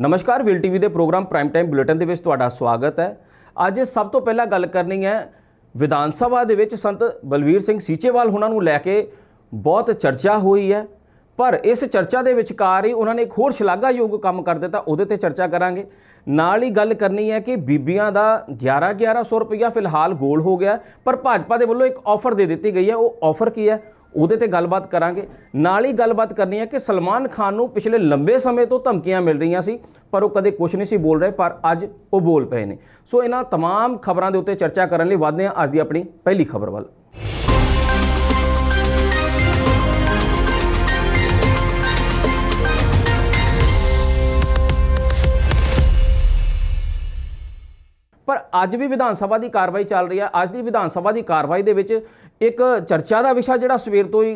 ਨਮਸਕਾਰ, will TV ਦੇ programme prime time bulletin ਦੇ ਵਿੱਚ ਤੁਹਾਡਾ ਸਵਾਗਤ ਹੈ। ਅੱਜ ਸਭ ਤੋਂ ਪਹਿਲਾਂ ਗੱਲ ਕਰਨੀ ਹੈ ਵਿਧਾਨ ਸਭਾ ਦੇ ਵਿੱਚ ਸੰਤ ਬਲਵੀਰ ਸਿੰਘ ਸੀਚੇਵਾਲ ਉਹਨਾਂ ਨੂੰ ਲੈ ਕੇ ਬਹੁਤ ਚਰਚਾ ਹੋਈ ਹੈ। ਪਰ ਇਸ ਚਰਚਾ ਦੇ ਵਿਚਕਾਰ ਹੀ ਉਹਨਾਂ ਨੇ ਇੱਕ ਹੋਰ ਸ਼ਲਾਘਾਯੋਗ ਕੰਮ ਕਰ ਦਿੱਤਾ, ਉਹਦੇ ਤੇ ਚਰਚਾ ਕਰਾਂਗੇ। ਨਾਲ ਹੀ ਗੱਲ ਕਰਨੀ ਹੈ ਕਿ ਬੀਬੀਆਂ ਦਾ 11 1100 ਰੁਪਇਆ ਫਿਲਹਾਲ ਗੋਲ ਹੋ ਗਿਆ, ਪਰ ਭਾਜਪਾ ਦੇ ਵੱਲੋਂ ਇੱਕ ਆਫਰ ਦੇ ਦਿੱਤੀ ਗਈ ਹੈ। ਉਹ ਆਫਰ ਕੀ ਹੈ? ਉਹਦੇ ਤੇ ਗੱਲਬਾਤ ਕਰਾਂਗੇ ਨਾਲ ਹੀ ਗੱਲਬਾਤ ਕਰਨੀ ਹੈ ਕਿ ਸਲਮਾਨ ਖਾਨ ਨੂੰ ਪਿਛਲੇ ਲੰਬੇ ਸਮੇਂ ਤੋਂ ਧਮਕੀਆਂ ਮਿਲ ਰਹੀਆਂ ਸੀ ਪਰ ਉਹ ਕਦੇ ਕੁਝ ਨਹੀਂ ਸੀ ਬੋਲ ਰਹੇ ਪਰ ਅੱਜ ਉਹ ਬੋਲ ਪਏ ਨੇ ਸੋ ਇਹਨਾਂ तमाम ਖਬਰਾਂ ਦੇ ਉੱਤੇ ਚਰਚਾ ਕਰਨ ਲਈ ਵਧਦੇ ਹਾਂ ਅੱਜ ਦੀ ਆਪਣੀ ਪਹਿਲੀ ਖਬਰ ਵੱਲ ਪਰ ਅੱਜ ਵੀ ਵਿਧਾਨ ਸਭਾ ਦੀ ਕਾਰਵਾਈ ਚੱਲ ਰਹੀ ਹੈ। ਅੱਜ ਦੀ ਵਿਧਾਨ ਸਭਾ ਦੀ ਕਾਰਵਾਈ ਦੇ ਵਿੱਚ ਇੱਕ ਚਰਚਾ ਦਾ ਵਿਸ਼ਾ ਜਿਹੜਾ ਸਵੇਰ ਤੋਂ ਹੀ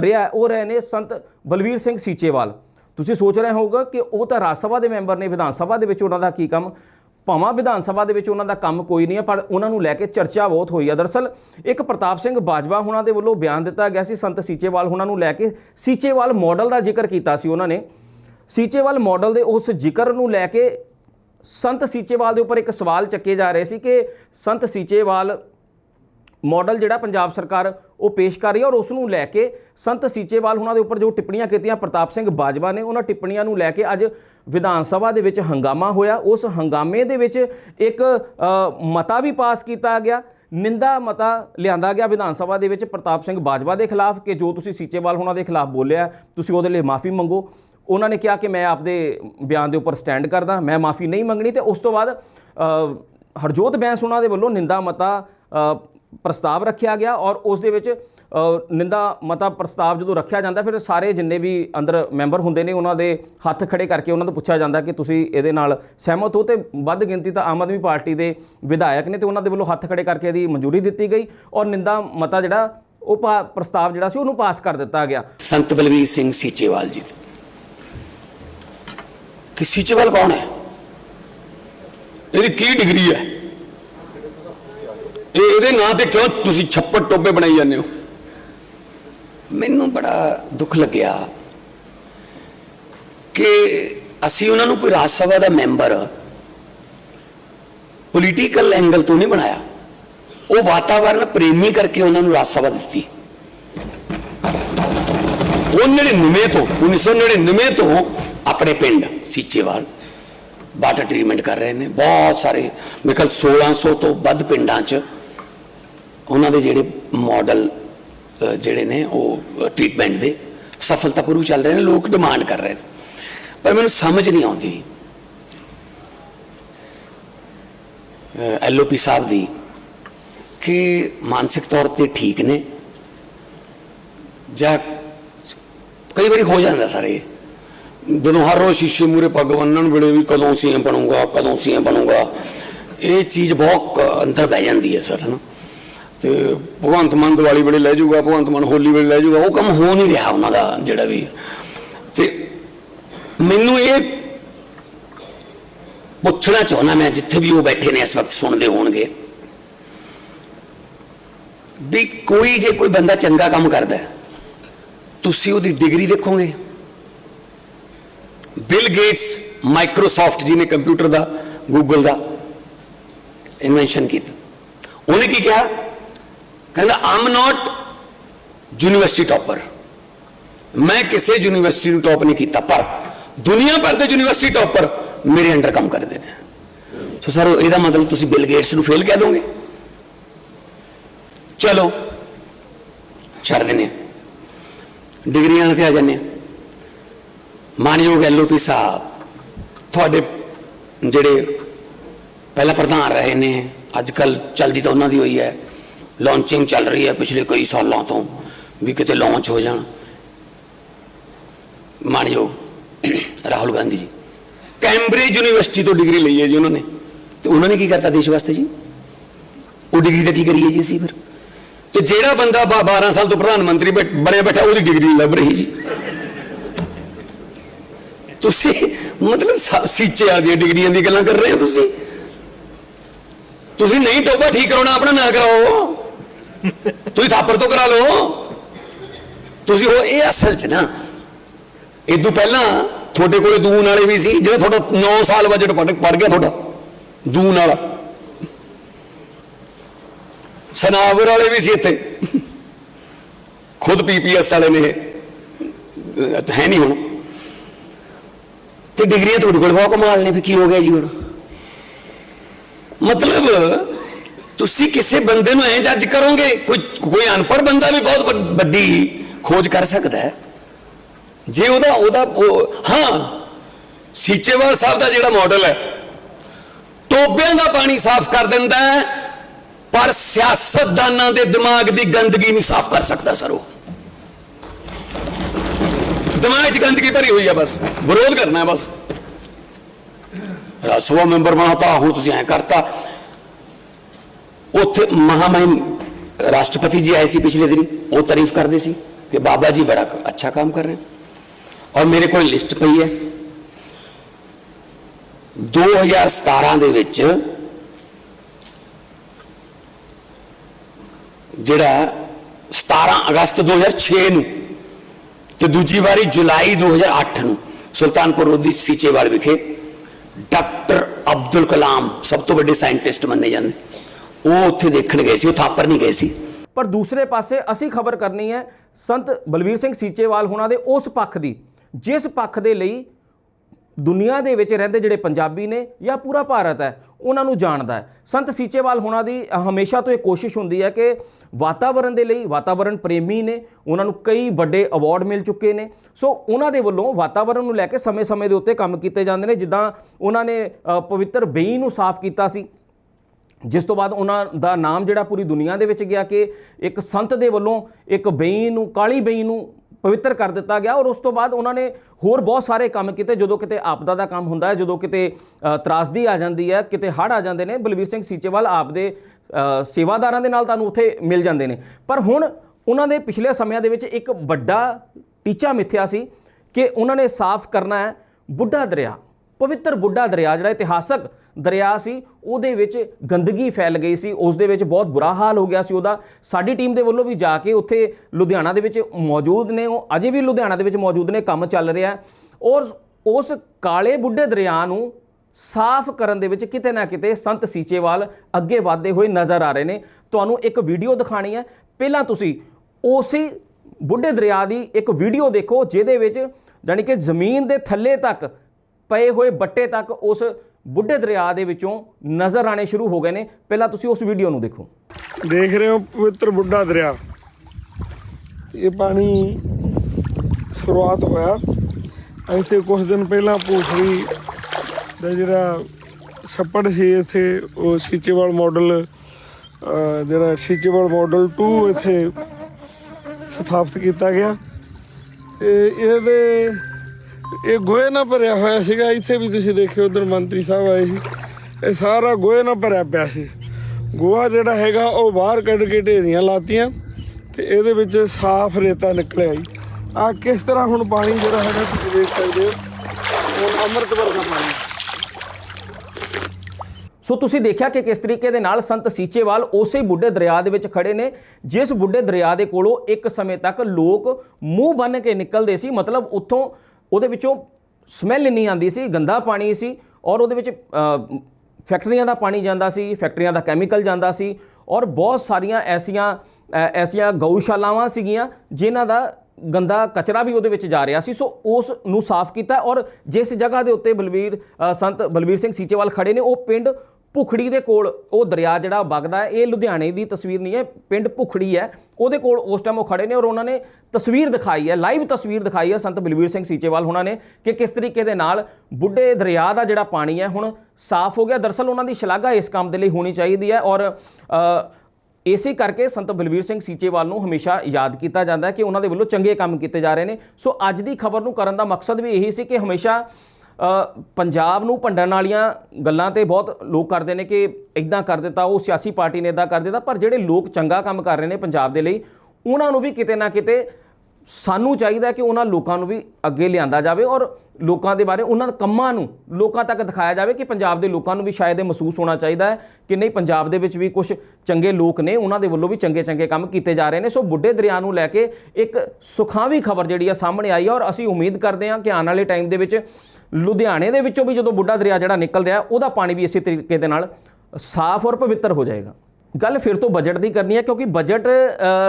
ਰਿਹਾ ਉਹ ਰਹੇ ਨੇ ਸੰਤ ਬਲਵੀਰ ਸਿੰਘ ਸੀਚੇਵਾਲ। ਤੁਸੀਂ ਸੋਚ ਰਹੇ ਹੋਵੋਗੇ ਕਿ ਉਹ ਤਾਂ ਰਾਜ ਸਭਾ ਦੇ ਮੈਂਬਰ ਨੇ, ਵਿਧਾਨ ਸਭਾ ਦੇ ਵਿੱਚ ਉਹਨਾਂ ਦਾ ਕੀ ਕੰਮ? ਭਾਵਾਂ ਵਿਧਾਨ ਸਭਾ ਦੇ ਵਿੱਚ ਉਹਨਾਂ ਦਾ ਕੰਮ ਕੋਈ ਨਹੀਂ ਹੈ, ਪਰ ਉਹਨਾਂ ਨੂੰ ਲੈ ਕੇ ਚਰਚਾ ਬਹੁਤ ਹੋਈ ਹੈ। ਦਰਅਸਲ ਇੱਕ ਪ੍ਰਤਾਪ ਸਿੰਘ ਬਾਜਵਾ ਹੁਣਾਂ ਦੇ ਵੱਲੋਂ ਬਿਆਨ ਦਿੱਤਾ ਗਿਆ ਸੀ, ਸੰਤ ਸੀਚੇਵਾਲ ਹੁਣਾਂ ਨੂੰ ਲੈ ਕੇ। ਸੀਚੇਵਾਲ ਮਾਡਲ ਦਾ ਜ਼ਿਕਰ ਕੀਤਾ ਸੀ ਉਹਨਾਂ ਨੇ। ਸੀਚੇਵਾਲ ਮਾਡਲ ਦੇ ਉਸ ਜ਼ਿਕਰ ਨੂੰ ਲੈ ਕੇ ਸੰਤ ਸੀਚੇਵਾਲ ਦੇ ਉੱਪਰ ਇੱਕ ਸਵਾਲ ਚੱਕੇ ਜਾ ਰਹੇ ਸੀ ਕਿ ਸੰਤ ਸੀਚੇਵਾਲ ਮਾਡਲ ਜਿਹੜਾ ਪੰਜਾਬ ਸਰਕਾਰ ਉਹ ਪੇਸ਼ ਕਰ ਰਹੀ ਹੈ ਔਰ ਉਸ ਨੂੰ ਲੈ ਕੇ ਸੰਤ ਸੀਚੇਵਾਲ ਉਹਨਾਂ ਦੇ ਉੱਪਰ ਜੋ ਟਿੱਪਣੀਆਂ ਕੀਤੀਆਂ, ਪ੍ਰਤਾਪ ਸਿੰਘ ਬਾਜਵਾ ਨੇ, ਉਹਨਾਂ ਟਿੱਪਣੀਆਂ ਨੂੰ ਲੈ ਕੇ ਅੱਜ ਵਿਧਾਨ ਸਭਾ ਦੇ ਵਿੱਚ ਹੰਗਾਮਾ ਹੋਇਆ। ਉਸ ਹੰਗਾਮੇ ਦੇ ਵਿੱਚ ਇੱਕ ਮਤਾ ਵੀ ਪਾਸ ਕੀਤਾ ਗਿਆ। ਨਿੰਦਾ ਮਤਾ ਲਿਆਂਦਾ ਗਿਆ ਵਿਧਾਨ ਸਭਾ ਦੇ ਵਿੱਚ ਪ੍ਰਤਾਪ ਸਿੰਘ ਬਾਜਵਾ ਦੇ ਖਿਲਾਫ ਕਿ ਜੋ ਤੁਸੀਂ ਸੀਚੇਵਾਲ ਹੋਣਾ ਦੇ ਖਿਲਾਫ ਬੋਲਿਆ, ਤੁਸੀਂ ਉਹਦੇ ਲਈ ਮਾਫੀ ਮੰਗੋ। ਉਹਨਾਂ ਨੇ ਕਿਹਾ ਕਿ ਮੈਂ ਆਪਦੇ ਬਿਆਨ ਦੇ ਉੱਪਰ ਸਟੈਂਡ ਕਰਦਾ, ਮੈਂ ਮਾਫੀ ਨਹੀਂ ਮੰਗਣੀ ਤੇ ਉਸ ਤੋਂ ਬਾਅਦ ਹਰਜੋਤ ਬੈਂਸ ਉਹਨਾਂ ਦੇ ਵੱਲੋਂ ਨਿੰਦਾ ਮਤਾ ਪ੍ਰਸਤਾਵ ਰੱਖਿਆ ਗਿਆ ਔਰ ਉਸ ਦੇ ਵਿੱਚ ਨਿੰਦਾ ਮਤਾ ਪ੍ਰਸਤਾਵ ਜਦੋਂ ਰੱਖਿਆ ਜਾਂਦਾ, ਫਿਰ ਸਾਰੇ ਜਿੰਨੇ ਵੀ ਅੰਦਰ ਮੈਂਬਰ ਹੁੰਦੇ ਨੇ ਉਹਨਾਂ ਦੇ ਹੱਥ ਖੜੇ ਕਰਕੇ ਉਹਨਾਂ ਤੋਂ ਪੁੱਛਿਆ ਜਾਂਦਾ ਕਿ ਤੁਸੀਂ ਇਹਦੇ ਨਾਲ ਸਹਿਮਤ ਹੋ ਤੇ ਵੱਧ ਗਿਣਤੀ ਤਾਂ ਆਮ ਆਦਮੀ ਪਾਰਟੀ ਦੇ ਵਿਧਾਇਕ ਨੇ ਤੇ ਉਹਨਾਂ ਦੇ ਵੱਲੋਂ ਹੱਥ ਖੜੇ ਕਰਕੇ ਇਹਦੀ ਮਨਜ਼ੂਰੀ ਦਿੱਤੀ ਗਈ ਔਰ ਨਿੰਦਾ ਮਤਾ ਜਿਹੜਾ, ਉਹ ਪਾ- ਪ੍ਰਸਤਾਵ ਜਿਹੜਾ ਸੀ ਉਹਨੂੰ ਪਾਸ ਕਰ ਦਿੱਤਾ ਗਿਆ। ਸੰਤ ਬਲਵੀਰ ਸਿੰਘ ਸੀਚੇਵਾਲ ਜੀ ਕਿ ਸੀਚੇਵਾਲ ਕੌਣ ਹੈ? ਇਹਦੀ ਕੀ ਡਿਗਰੀ ਹੈ? ਇਹ ਇਹਦੇ ਨਾਂ ਤੇ ਕਿਉਂ ਤੁਸੀਂ ਛੱਪੜ ਟੋਪੇ ਬਣਾਈ ਜਾਂਦੇ ਹੋ? ਮੈਨੂੰ ਬੜਾ ਦੁੱਖ ਲੱਗਿਆ ਕਿ ਅਸੀਂ ਉਹਨਾਂ ਨੂੰ ਕੋਈ ਰਾਜ ਸਭਾ ਦਾ ਮੈਂਬਰ ਪੋਲੀਟੀਕਲ ਐਂਗਲ ਤੋਂ ਨਹੀਂ ਬਣਾਇਆ। ਉਹ ਵਾਤਾਵਰਣ ਪ੍ਰੇਮੀ ਕਰਕੇ ਉਹਨਾਂ ਨੂੰ ਰਾਜ ਸਭਾ ਦਿੱਤੀ। ਉਹ 99 ਤੋਂ 1999 ਤੋਂ ਆਪਣੇ ਪਿੰਡ, ਸੀਚੇਵਾਲ। ਵਾਟਰ ਟ੍ਰੀਟਮੈਂਟ ਕਰ ਰਹੇ ਨੇ। ਬਹੁਤ ਸਾਰੇ, ਮੇਰੇ ਖਿਆਲ 1600 ਤੋਂ ਵੱਧ ਪਿੰਡਾਂ 'ਚ ਉਹਨਾਂ ਦੇ ਜਿਹੜੇ ਮਾਡਲ ਜਿਹੜੇ ਨੇ, ਉਹ ਟ੍ਰੀਟਮੈਂਟ ਦੇ ਸਫਲਤਾਪੂਰਵਕ ਚੱਲ ਰਹੇ ਨੇ। ਲੋਕ ਡਿਮਾਂਡ ਕਰ ਰਹੇ ਨੇ। ਪਰ ਮੈਨੂੰ ਸਮਝ ਨਹੀਂ ਆਉਂਦੀ। ਐਲਓਪੀ ਸਾਹਿਬ ਦੀ ਕਿ ਮਾਨਸਿਕ ਤੌਰ ਤੇ ਠੀਕ ਨੇ ਜਾਂ ਕਈ ਵਾਰੀ ਹੋ ਜਾਂਦਾ ਸਾਰੇ। ਜਦੋਂ ਹਰ ਰੋਜ਼ ਸ਼ੀਸ਼ੇ ਮੂਰੇ ਪੱਗ ਬੰਨਣ ਵੇਲੇ ਵੀ ਕਦੋਂ ਸੀਐਮ ਬਣੂਗਾ, ਕਦੋਂ ਸੀਐਮ ਬਣੂਗਾ, ਇਹ ਚੀਜ਼ ਬਹੁਤ ਅੰਦਰ ਬਹਿ ਜਾਂਦੀ ਹੈ ਸਰ, ਹਨਾ। ਤੇ ਭਗਵੰਤ ਮਾਨ ਦੀਵਾਲੀ ਵੇਲੇ ਲੈ ਜਾਊਗਾ, ਭਗਵੰਤ ਮਾਨ ਹੋਲੀ ਵੇਲੇ ਲੈ ਜਾਊਗਾ, ਉਹ ਕੰਮ ਹੋ ਨਹੀਂ ਰਿਹਾ ਉਹਨਾਂ ਦਾ ਜਿਹੜਾ ਵੀ। ਤੇ ਮੈਨੂੰ ਇਹ ਪੁੱਛਣਾ ਚਾਹੁੰਦਾ ਮੈਂ, ਜਿੱਥੇ ਵੀ ਉਹ ਬੈਠੇ ਨੇ ਇਸ ਵਕਤ ਸੁਣਦੇ ਹੋਣਗੇ, ਵੀ ਕੋਈ ਜੇ ਕੋਈ ਬੰਦਾ ਚੰਗਾ ਕੰਮ ਕਰਦਾ, ਤੁਸੀਂ ਉਹਦੀ ਡਿਗਰੀ ਦੇਖੋਗੇ? ਬਿਲ ਗੇਟਸ ਮਾਈਕਰੋਸਾਫਟ ਜੀ ਨੇ ਕੰਪਿਊਟਰ ਦਾ ਗੂਗਲ ਦਾ ਇਨਵੈਂਸ਼ਨ ਕੀਤਾ। ਉਹਨੇ ਕੀ ਕਿਹਾ? ਕਹਿੰਦਾ ਆਮ ਨਾਟ ਯੂਨੀਵਰਸਿਟੀ ਟਾਪਰ ਮੈਂ ਕਿਸੇ ਯੂਨੀਵਰਸਿਟੀ ਨੂੰ ਟਾਪ ਨਹੀਂ ਕੀਤਾ, ਪਰ ਦੁਨੀਆ ਭਰ ਦੇ ਯੂਨੀਵਰਸਿਟੀ ਟਾਪਰ ਮੇਰੇ ਅੰਡਰ ਕੰਮ ਕਰਦੇ ਨੇ। ਸੋ ਸਰ ਇਹਦਾ ਮਤਲਬ ਤੁਸੀਂ ਬਿਲ ਗੇਟਸ ਨੂੰ ਫੇਲ ਕਹਿ ਦੋਗੇ? ਚਲੋ, ਛੱਡ ਦਿੰਦੇ ਹਾਂ। ਡਿਗਰੀਆਂ ਤੇ ਆ ਜਾਂਦੇ ਹਾਂ। ਮਾਨਯੋਗ ਐਲਓਪੀ ਸਾਹਿਬ, ਤੁਹਾਡੇ ਜਿਹੜੇ ਪਹਿਲਾਂ ਪ੍ਰਧਾਨ ਰਹੇ ਨੇ ਅੱਜ ਕੱਲ ਚਲਦੀ ਤਾਂ ਉਹਨਾਂ ਦੀ ਹੋਈ ਹੈ ਲਾਂਚਿੰਗ ਚੱਲ ਰਹੀ ਹੈ ਪਿਛਲੇ ਕਈ ਸਾਲਾਂ ਤੋਂ, ਵੀ ਕਿਤੇ ਲਾਂਚ ਹੋ ਜਾਣ। ਮਾਨਯੋਗ ਰਾਹੁਲ ਗਾਂਧੀ ਜੀ ਕੈਂਬਰਿਜ ਯੂਨੀਵਰਸਿਟੀ ਤੋਂ ਡਿਗਰੀ ਲਈ ਹੈ ਜੀ ਉਹਨਾਂ ਨੇ। ਤੇ ਉਹਨਾਂ ਨੇ ਕੀ ਕਰਤਾ ਦੇਸ਼ ਵਾਸਤੇ ਜੀ? ਉਹ ਡਿਗਰੀ ਤਾਂ ਕੀ ਕਰੀਏ ਜੀ ਅਸੀਂ ਫਿਰ? ਤੇ ਜਿਹੜਾ ਬੰਦਾ 12 ਸਾਲ ਤੋਂ ਪ੍ਰਧਾਨ ਮੰਤਰੀ ਬੈਠ- ਬਣਿਆ ਬੈਠਾ, ਉਹਦੀ ਡਿਗਰੀ ਲੱਭ ਰਹੀ ਜੀ। ਤੁਸੀਂ ਮਤਲਬ ਸ- ਸੀਚੇ ਆ ਦੀਆਂ ਡਿਗਰੀਆਂ ਦੀ ਗੱਲਾਂ ਕਰ ਰਹੇ ਹੋ ਤੁਸੀਂ? ਤੁਸੀਂ ਨਹੀਂ ਟੋਬਾ ਠੀਕ ਕਰਾਉਣਾ, ਆਪਣਾ ਨਾ ਕਰਾਓ। ਤੁਸੀਂ ਥਾਪਰ ਤੋਂ ਕਰਾ ਲਓ। ਤੁਸੀਂ ਉਹ, ਇਹ ਅਸਲ ਚ ਨਾ ਇਦੋਂ ਪਹਿਲਾਂ ਤੁਹਾਡੇ ਕੋਲੇ ਦੂਨ ਵਾਲੇ ਵੀ ਸੀ, ਜਿਹੜਾ ਤੁਹਾਡਾ 9 ਸਾਲ ਬਜਟ ਪੜ ਪੜ ਗਿਆ ਤੁਹਾਡਾ, ਦੂਨ ਵਾਲਾ। ਸਨਾਵਰ ਵਾਲੇ ਵੀ ਸੀ ਇੱਥੇ। ਖੁਦ ਪੀਪੀਐਸ ਵਾਲੇ ਨੇ ਹੈ ਨਹੀਂ ਹੁਣ। ਤੇ ਡਿਗਰੀਆਂ ਤੁਹਾਡੇ ਕੋਲ ਬਹੁਤ ਕਮਾਲ ਨੇ, ਫਿਰ ਕੀ ਹੋ ਗਿਆ ਜੀ ਹੁਣ? ਮਤਲਬ ਤੁਸੀਂ ਕਿਸੇ ਬੰਦੇ ਨੂੰ ਐ ਜੱਜ ਕਰੋਗੇ, ਕੋਈ ਕੋਈ ਅਨਪੜ੍ਹ ਬੰਦਾ ਵੀ ਬਹੁਤ ਵੱਡੀ ਖੋਜ ਕਰ ਸਕਦਾ ਹੈ। ਜੇ ਉਹਦਾ ਉਹਦਾ, ਉਹ- ਹਾਂ, ਸੀਚੇਵਾਲ ਸਾਹਿਬ ਦਾ ਜਿਹੜਾ ਮਾਡਲ ਹੈ, ਟੋਬਿਆਂ ਦਾ ਪਾਣੀ ਸਾਫ਼ ਕਰ ਦਿੰਦਾ ਹੈ, ਪਰ ਸਿਆਸਤਦਾਨਾਂ ਦੇ ਦਿਮਾਗ ਦੀ ਗੰਦਗੀ ਨਹੀਂ ਸਾਫ਼ ਕਰ ਸਕਦਾ, ਸਰ ਉਹ। ਦਿਮਾਗ 'ਚ ਗੰਦਗੀ ਭਰੀ ਹੋਈ ਹੈ ਬਸ ਵਿਰੋਧ ਕਰਨਾ ਹੈ ਬਸ ਰਾਜ ਸਭਾ ਮੈਂਬਰ ਬਣਾਤਾ ਹੁਣ ਤੁਸੀਂ ਐ ਕਰਤਾ ਉੱਥੇ ਮਹਾਮਹਿਮ ਰਾਸ਼ਟਰਪਤੀ ਜੀ ਆਏ ਸੀ ਪਿਛਲੇ ਦਿਨ ਉਹ ਤਾਰੀਫ ਕਰਦੇ ਸੀ ਕਿ ਬਾਬਾ ਜੀ ਬੜਾ ਅੱਛਾ ਕੰਮ ਕਰ ਰਹੇ ਔਰ ਮੇਰੇ ਕੋਲ ਲਿਸਟ ਪਈ ਹੈ 2017 ਦੇ ਵਿੱਚ ਜਿਹੜਾ 17 ਅਗਸਤ 2006 ਨੂੰ ਤੇ ਦੂਜੀ ਵਾਰੀ ਜੁਲਾਈ 2008 ਨੂੰ ਸੁਲਤਾਨਪੁਰ ਲੋਧੀ ਸੀਚੇਵਾਲ ਵਿਖੇ ਡਾਕਟਰ ਅਬਦੁਲ ਕਲਾਮ ਸਭ ਤੋਂ ਵੱਡੇ ਸਾਇੰਟਿਸਟ ਮੰਨੇ ਜਾਂਦੇ। ਉਹ ਉੱਥੇ ਦੇਖਣ ਗਏ ਸੀ, ਉਹ ਥਾਪਰ ਨਹੀਂ ਗਏ ਸੀ। ਪਰ ਦੂਸਰੇ ਪਾਸੇ ਅਸੀਂ ਖਬਰ ਕਰਨੀ ਹੈ, ਸੰਤ ਬਲਬੀਰ ਸਿੰਘ ਸੀਚੇਵਾਲ ਹੋਣਾ ਦੇ ਉਸ ਪੱਖ ਦੀ, ਜਿਸ ਪੱਖ ਦੇ ਲਈ ਦੁਨੀਆ ਦੇ ਵਿੱਚ ਰਹਿੰਦੇ ਜਿਹੜੇ ਪੰਜਾਬੀ ਨੇ ਜਾਂ ਪੂਰਾ ਭਾਰਤ ਹੈ ਉਹਨਾਂ ਨੂੰ ਜਾਣਦਾ ਹੈ। ਸੰਤ ਸੀਚੇਵਾਲ ਹੋਣਾ ਦੀ ਹਮੇਸ਼ਾ ਤੋਂ ਇਹ ਕੋਸ਼ਿਸ਼ ਹੁੰਦੀ ਹੈ ਕਿ ਵਾਤਾਵਰਣ ਦੇ ਲਈ ਵਾਤਾਵਰਣ ਪ੍ਰੇਮੀ ਨੇ, ਉਹਨਾਂ ਨੂੰ ਕਈ ਵੱਡੇ ਅਵਾਰਡ ਮਿਲ ਚੁੱਕੇ ਨੇ। ਸੋ ਉਹਨਾਂ ਦੇ ਵੱਲੋਂ ਵਾਤਾਵਰਣ ਨੂੰ ਲੈ ਕੇ ਸਮੇਂ-ਸਮੇਂ ਦੇ ਉੱਤੇ ਕੰਮ ਕੀਤੇ ਜਾਂਦੇ ਨੇ। ਜਿੱਦਾਂ ਉਹਨਾਂ ਨੇ ਪਵਿੱਤਰ ਬੇਈ ਨੂੰ ਸਾਫ਼ ਕੀਤਾ ਸੀ। ਜਿਸ ਤੋਂ ਬਾਅਦ ਉਹਨਾਂ ਦਾ ਨਾਮ ਜਿਹੜਾ ਪੂਰੀ ਦੁਨੀਆ ਦੇ ਵਿੱਚ ਗਿਆ ਕਿ ਇੱਕ ਸੰਤ ਦੇ ਵੱਲੋਂ ਇੱਕ ਬੇਈ ਨੂੰ, ਕਾਲੀ ਬਈ ਨੂੰ ਪਵਿੱਤਰ ਕਰ ਦਿੱਤਾ ਗਿਆ ਔਰ ਉਸ ਤੋਂ ਬਾਅਦ ਉਹਨਾਂ ਨੇ ਹੋਰ ਬਹੁਤ ਸਾਰੇ ਕੰਮ ਕੀਤੇ, ਜਦੋਂ ਕਿਤੇ ਆਪਦਾ ਦਾ ਕੰਮ ਹੁੰਦਾ ਹੈ, ਜਦੋਂ ਕਿਤੇ ਤਰਾਸਦੀ ਆ ਜਾਂਦੀ ਹੈ, ਕਿਤੇ ਹੜ੍ਹ ਆ ਜਾਂਦੇ ਨੇ, ਬਲਵੀਰ ਸਿੰਘ ਸੀਚੇਵਾਲ ਆਪਦੇ ਸੇਵਾਦਾਰਾਂ ਦੇ ਨਾਲ ਤੁਹਾਨੂੰ ਉੱਥੇ ਮਿਲ ਜਾਂਦੇ ਨੇ। ਪਰ ਹੁਣ ਉਹਨਾਂ ਦੇ ਪਿਛਲੇ ਸਮਿਆਂ ਦੇ ਵਿੱਚ ਇੱਕ ਵੱਡਾ ਟੀਚਾ ਮਿੱਥਿਆ ਸੀ ਕਿ ਉਹਨਾਂ ਨੇ ਸਾਫ਼ ਕਰਨਾ ਹੈ ਬੁੱਢਾ ਦਰਿਆ, ਪਵਿੱਤਰ ਬੁੱਢਾ ਦਰਿਆ, ਜਿਹੜਾ ਇਤਿਹਾਸਕ ਦਰਿਆ ਸੀ, ਉਹਦੇ ਵਿੱਚ ਗੰਦਗੀ ਫੈਲ ਗਈ ਸੀ, ਉਸ ਦੇ ਵਿੱਚ ਬਹੁਤ ਬੁਰਾ ਹਾਲ ਹੋ ਗਿਆ ਸੀ ਉਹਦਾ। ਸਾਡੀ ਟੀਮ ਦੇ ਵੱਲੋਂ ਵੀ ਜਾ ਕੇ ਉੱਥੇ ਲੁਧਿਆਣਾ ਦੇ ਵਿੱਚ ਮੌਜੂਦ ਨੇ, ਉਹ ਅਜੇ ਵੀ ਲੁਧਿਆਣਾ ਦੇ ਵਿੱਚ ਮੌਜੂਦ ਨੇ, ਕੰਮ ਚੱਲ ਰਿਹਾ ਔਰ ਉਸ ਕਾਲੇ ਬੁੱਢੇ ਦਰਿਆ ਨੂੰ ਸਾਫ਼ ਕਰਨ ਦੇ ਵਿੱਚ ਕਿਤੇ ਨਾ ਕਿਤੇ ਸੰਤ ਸੀਚੇਵਾਲ ਅੱਗੇ ਵਧਦੇ ਹੋਏ ਨਜ਼ਰ ਆ ਰਹੇ ਨੇ। ਤੁਹਾਨੂੰ ਇੱਕ ਵੀਡੀਓ ਦਿਖਾਣੀ ਹੈ। ਪਹਿਲਾਂ ਤੁਸੀਂ ਉਸੇ ਬੁੱਢੇ ਦਰਿਆ ਦੀ ਇੱਕ ਵੀਡੀਓ ਦੇਖੋ, ਜਿਹਦੇ ਵਿੱਚ ਜਾਣੀ ਕਿ ਜ਼ਮੀਨ ਦੇ ਥੱਲੇ ਤੱਕ ਪਏ ਹੋਏ ਬੱਟੇ ਤੱਕ ਉਸ ਬੁੱਢੇ ਦਰਿਆ ਦੇ ਵਿੱਚੋਂ ਨਜ਼ਰ ਆਣੇ ਸ਼ੁਰੂ ਹੋ ਗਏ ਨੇ। ਪਹਿਲਾਂ ਤੁਸੀਂ ਉਸ ਵੀਡੀਓ ਨੂੰ ਦੇਖੋ। ਦੇਖ ਰਹੇ ਹੋ ਪਵਿੱਤਰ ਬੁੱਢਾ ਦਰਿਆ। ਇਹ ਪਾਣੀ ਸ਼ੁਰੂਆਤ ਹੋਇਆ। ਇੱਥੇ ਕੁਝ ਦਿਨ ਪਹਿਲਾਂ ਭੂਸਰੀ ਦਾ ਜਿਹੜਾ ਛੱਪੜ ਸੀ ਇੱਥੇ, ਉਹ ਸੀਚੇਵਾਲ ਮਾਡਲ ਜਿਹੜਾ ਸੀਚੇਵਾਲ ਮਾਡਲ 2 ਇੱਥੇ ਸਥਾਪਿਤ ਕੀਤਾ ਗਿਆ। ਤੇ ਇਹਦੇ ਇਹ ਗੋਹੇ ਨਾਲ ਭਰਿਆ ਹੋਇਆ ਸੀਗਾ, ਇੱਥੇ ਵੀ ਤੁਸੀਂ ਦੇਖਿਓ ਉਧਰ ਮੰਤਰੀ ਸਾਹਿਬ ਆਏ ਸੀ। ਇਹ ਸਾਰਾ ਗੋਹੇ ਨਾਲ ਭਰਿਆ ਪਿਆ ਸੀ। ਗੋਹਾ ਜਿਹੜਾ ਹੈਗਾ, ਉਹ ਬਾਹਰ ਕੱਢ ਕੇ ਢੇਰੀਆਂ ਲਾਤੀਆਂ ਤੇ ਇਹਦੇ ਵਿੱਚ ਸਾਫ਼ ਰੇਤਾ ਨਿਕਲਿਆ ਜੀ। ਆ ਕਿਸ ਤਰ੍ਹਾਂ ਹੁਣ ਪਾਣੀ ਜਿਹੜਾ ਹੈਗਾ, ਤੁਸੀਂ ਦੇਖ ਸਕਦੇ ਹੋ। ਹੁਣ ਅੰਮ੍ਰਿਤ ਵਰਗਾ ਪਾਣੀ। ਸੋ ਤੁਸੀਂ ਦੇਖਿਆ ਕਿ ਕਿਸ ਤਰੀਕੇ ਦੇ ਨਾਲ ਸੰਤ ਸੀਚੇਵਾਲ ਉਸੇ ਬੁੱਢੇ ਦਰਿਆ ਦੇ ਵਿੱਚ ਖੜੇ ਨੇ, ਜਿਸ ਬੁੱਢੇ ਦਰਿਆ ਦੇ ਕੋਲੋਂ ਇੱਕ ਸਮੇਂ ਤੱਕ ਲੋਕ ਮੂੰਹ ਬੰਨ ਕੇ ਨਿਕਲਦੇ ਸੀ, ਮਤਲਬ ਉੱਥੋਂ ਉਹਦੇ ਵਿੱਚੋਂ ਸਮੈਲ ਇੰਨੀ ਆਉਂਦੀ ਸੀ, ਗੰਦਾ ਪਾਣੀ ਸੀ ਔਰ ਉਹਦੇ ਵਿੱਚ ਫੈਕਟਰੀਆਂ ਦਾ ਪਾਣੀ ਜਾਂਦਾ ਸੀ ਫੈਕਟਰੀਆਂ ਦਾ ਕੈਮੀਕਲ ਜਾਂਦਾ ਸੀ ਔਰ ਬਹੁਤ ਸਾਰੀਆਂ ਐਸੀਆਂ ਐਸੀਆਂ ਗਊਸ਼ਾਲਾਵਾਂ ਸੀਗੀਆਂ ਜਿਨ੍ਹਾਂ ਦਾ ਗੰਦਾ ਕਚਰਾ ਵੀ ਉਹਦੇ ਵਿੱਚ ਜਾ ਰਿਹਾ ਸੀ। ਸੋ ਉਸ ਨੂੰ ਸਾਫ਼ ਕੀਤਾ ਔਰ ਜਿਸ ਜਗ੍ਹਾ ਦੇ ਉੱਤੇ ਬਲਵੀਰ ਸੰਤ ਬਲਵੀਰ ਸਿੰਘ ਸੀਚੇਵਾਲ ਖੜੇ ਨੇ, ਉਹ ਪਿੰਡ ਭੁਖੜੀ ਦੇ ਕੋਲ ਉਹ ਦਰਿਆ ਜਿਹੜਾ ਵਗਦਾ ਇਹ ਲੁਧਿਆਣੇ ਦੀ ਤਸਵੀਰ ਨਹੀਂ ਹੈ ਪਿੰਡ ਭੁਖੜੀ ਹੈ। ਉਹਦੇ ਕੋਲ ਉਸ ਟਾਈਮ ਉਹ ਖੜੇ ਨੇ ਔਰ ਉਹਨਾਂ ਨੇ ਤਸਵੀਰ ਦਿਖਾਈ ਹੈ ਲਾਈਵ ਤਸਵੀਰ ਦਿਖਾਈ ਹੈ ਸੰਤ ਬਲਵੀਰ ਸਿੰਘ ਸੀਚੇਵਾਲ ਉਹਨਾਂ ਨੇ ਕਿ ਕਿਸ ਤਰੀਕੇ ਦੇ ਨਾਲ ਬੁੱਢੇ ਦਰਿਆ ਦਾ ਜਿਹੜਾ ਪਾਣੀ ਹੈ ਹੁਣ ਸਾਫ਼ ਹੋ ਗਿਆ। ਦਰਸਲ ਉਹਨਾਂ ਦੀ ਸ਼ਲਾਘਾ ਇਸ ਕੰਮ ਦੇ ਲਈ ਹੋਣੀ ਚਾਹੀਦੀ ਹੈ ਔਰ ਅ, ਇਸੇ ਕਰਕੇ ਸੰਤ ਬਲਵੀਰ ਸਿੰਘ ਸੀਚੇਵਾਲ ਨੂੰ ਹਮੇਸ਼ਾ ਯਾਦ ਕੀਤਾ ਜਾਂਦਾ ਹੈ ਕਿ ਉਹਨਾਂ ਦੇ ਵੱਲੋਂ ਚੰਗੇ ਕੰਮ ਕੀਤੇ ਜਾ ਰਹੇ ਨੇ। ਸੋ ਅੱਜ ਦੀ ਖਬਰ ਨੂੰ ਕਰਨ ਦਾ ਮਕਸਦ ਵੀ ਇਹੀ ਸੀ ਕਿ ਹਮੇਸ਼ਾ ਪੰਜਾਬ ਨੂੰ ਭੰਡਣ ਵਾਲੀਆਂ ਗੱਲਾਂ ਤੇ ਬਹੁਤ ਲੋਕ ਕਰਦੇ ਨੇ ਕਿ ਇਦਾਂ ਕਰ ਦਿੱਤਾ, ਉਹ ਸਿਆਸੀ ਪਾਰਟੀ ਨੇ ਇਦਾਂ ਕਰ ਦਿੱਤਾ, ਪਰ ਜਿਹੜੇ ਲੋਕ ਚੰਗਾ ਕੰਮ ਕਰ ਰਹੇ ਨੇ ਪੰਜਾਬ ਦੇ ਲਈ, ਉਹਨਾਂ ਨੂੰ ਵੀ ਕਿਤੇ ਨਾ ਕਿਤੇ ਸਾਨੂੰ ਚਾਹੀਦਾ ਕਿ ਉਹਨਾਂ ਲੋਕਾਂ ਨੂੰ ਵੀ ਅੱਗੇ ਲਿਆਂਦਾ ਜਾਵੇ ਔਰ ਲੋਕਾਂ ਦੇ ਬਾਰੇ ਉਹਨਾਂ ਦੇ ਕੰਮਾਂ ਨੂੰ ਲੋਕਾਂ ਤੱਕ ਦਿਖਾਇਆ ਜਾਵੇ ਕਿ ਪੰਜਾਬ ਦੇ ਲੋਕਾਂ ਨੂੰ ਵੀ ਸ਼ਾਇਦ ਇਹ ਮਹਿਸੂਸ ਹੋਣਾ ਚਾਹੀਦਾ ਹੈ ਕਿ ਨਹੀਂ, ਪੰਜਾਬ ਦੇ ਵਿੱਚ ਵੀ ਕੁਝ ਚੰਗੇ ਲੋਕ ਨੇ, ਉਹਨਾਂ ਦੇ ਵੱਲੋਂ ਵੀ ਚੰਗੇ ਚੰਗੇ ਕੰਮ ਕੀਤੇ ਜਾ ਰਹੇ ਨੇ। ਸੋ ਬੁੱਢੇ ਦਰਿਆ ਨੂੰ ਲੈ ਕੇ ਇੱਕ ਸੁਖਾਵੀ ਖਬਰ ਜਿਹੜੀ ਆ ਸਾਹਮਣੇ ਆਈ ਹੈ ਔਰ ਅਸੀਂ ਉਮੀਦ ਕਰਦੇ ਹਾਂ ਕਿ ਆਉਣ ਵਾਲੇ ਟਾਈਮ ਦੇ ਵਿੱਚ ਲੁਧਿਆਣੇ ਦੇ ਵਿੱਚੋਂ ਵੀ ਜਦੋਂ ਬੁੱਢਾ ਦਰਿਆ ਜਿਹੜਾ ਨਿਕਲ ਰਿਹਾ, ਉਹਦਾ ਪਾਣੀ ਵੀ ਇਸੇ ਤਰੀਕੇ ਦੇ ਨਾਲ ਸਾਫ਼ ਔਰ ਪਵਿੱਤਰ ਹੋ ਜਾਏਗਾ। ਗੱਲ ਫਿਰ ਤੋਂ ਬਜਟ ਦੀ ਕਰਨੀ ਹੈ, ਕਿਉਂਕਿ ਬਜਟ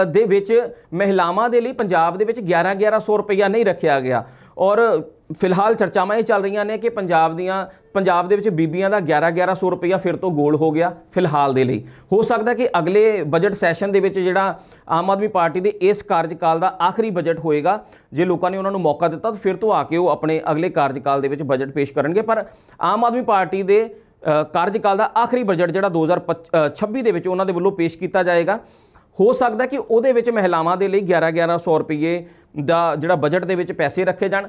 ਦੇ ਵਿੱਚ ਮਹਿਲਾਵਾਂ ਦੇ ਲਈ ਪੰਜਾਬ ਦੇ ਵਿੱਚ 11 1100 ਰੁਪਈਆ ਨਹੀਂ ਰੱਖਿਆ ਗਿਆ। ਔਰ ਫਿਲਹਾਲ ਚਰਚਾਵਾਂ ਇਹ ਚੱਲ ਰਹੀਆਂ ਨੇ ਕਿ ਪੰਜਾਬ ਦੀਆਂ, ਪੰਜਾਬ ਦੇ ਵਿੱਚ ਬੀਬੀਆਂ ਦਾ 11 1100 ਰੁਪਈਆ ਫਿਰ ਤੋਂ ਗੋਲ ਹੋ ਗਿਆ ਫਿਲਹਾਲ ਦੇ ਲਈ। ਹੋ ਸਕਦਾ ਕਿ ਅਗਲੇ ਬਜਟ ਸੈਸ਼ਨ ਦੇ ਵਿੱਚ ਜਿਹੜਾ ਆਮ ਆਦਮੀ ਪਾਰਟੀ ਦੇ ਇਸ ਕਾਰਜਕਾਲ ਦਾ ਆਖਰੀ ਬਜਟ ਹੋਏਗਾ, ਜੇ ਲੋਕਾਂ ਨੇ ਉਹਨਾਂ ਨੂੰ ਮੌਕਾ ਦਿੱਤਾ ਤਾਂ ਫਿਰ ਤੋਂ ਆ ਕੇ ਉਹ ਆਪਣੇ ਅਗਲੇ ਕਾਰਜਕਾਲ ਦੇ ਵਿੱਚ ਬਜਟ ਪੇਸ਼ ਕਰਨਗੇ। ਪਰ ਆਮ ਆਦਮੀ ਪਾਰਟੀ ਦੇ ਕਾਰਜਕਾਲ ਦਾ ਆਖਰੀ ਬਜਟ ਜਿਹੜਾ 2026 ਦੇ ਵਿੱਚ ਉਹਨਾਂ ਦੇ ਵੱਲੋਂ ਪੇਸ਼ ਕੀਤਾ ਜਾਏਗਾ। ਹੋ ਸਕਦਾ ਕਿ ਉਹਦੇ ਵਿੱਚ ਮਹਿਲਾਵਾਂ ਦੇ ਲਈ 11 1100 ਰੁਪਏ ਦਾ ਜਿਹੜਾ ਬਜਟ ਦੇ ਵਿੱਚ ਪੈਸੇ ਰੱਖੇ ਜਾਣ।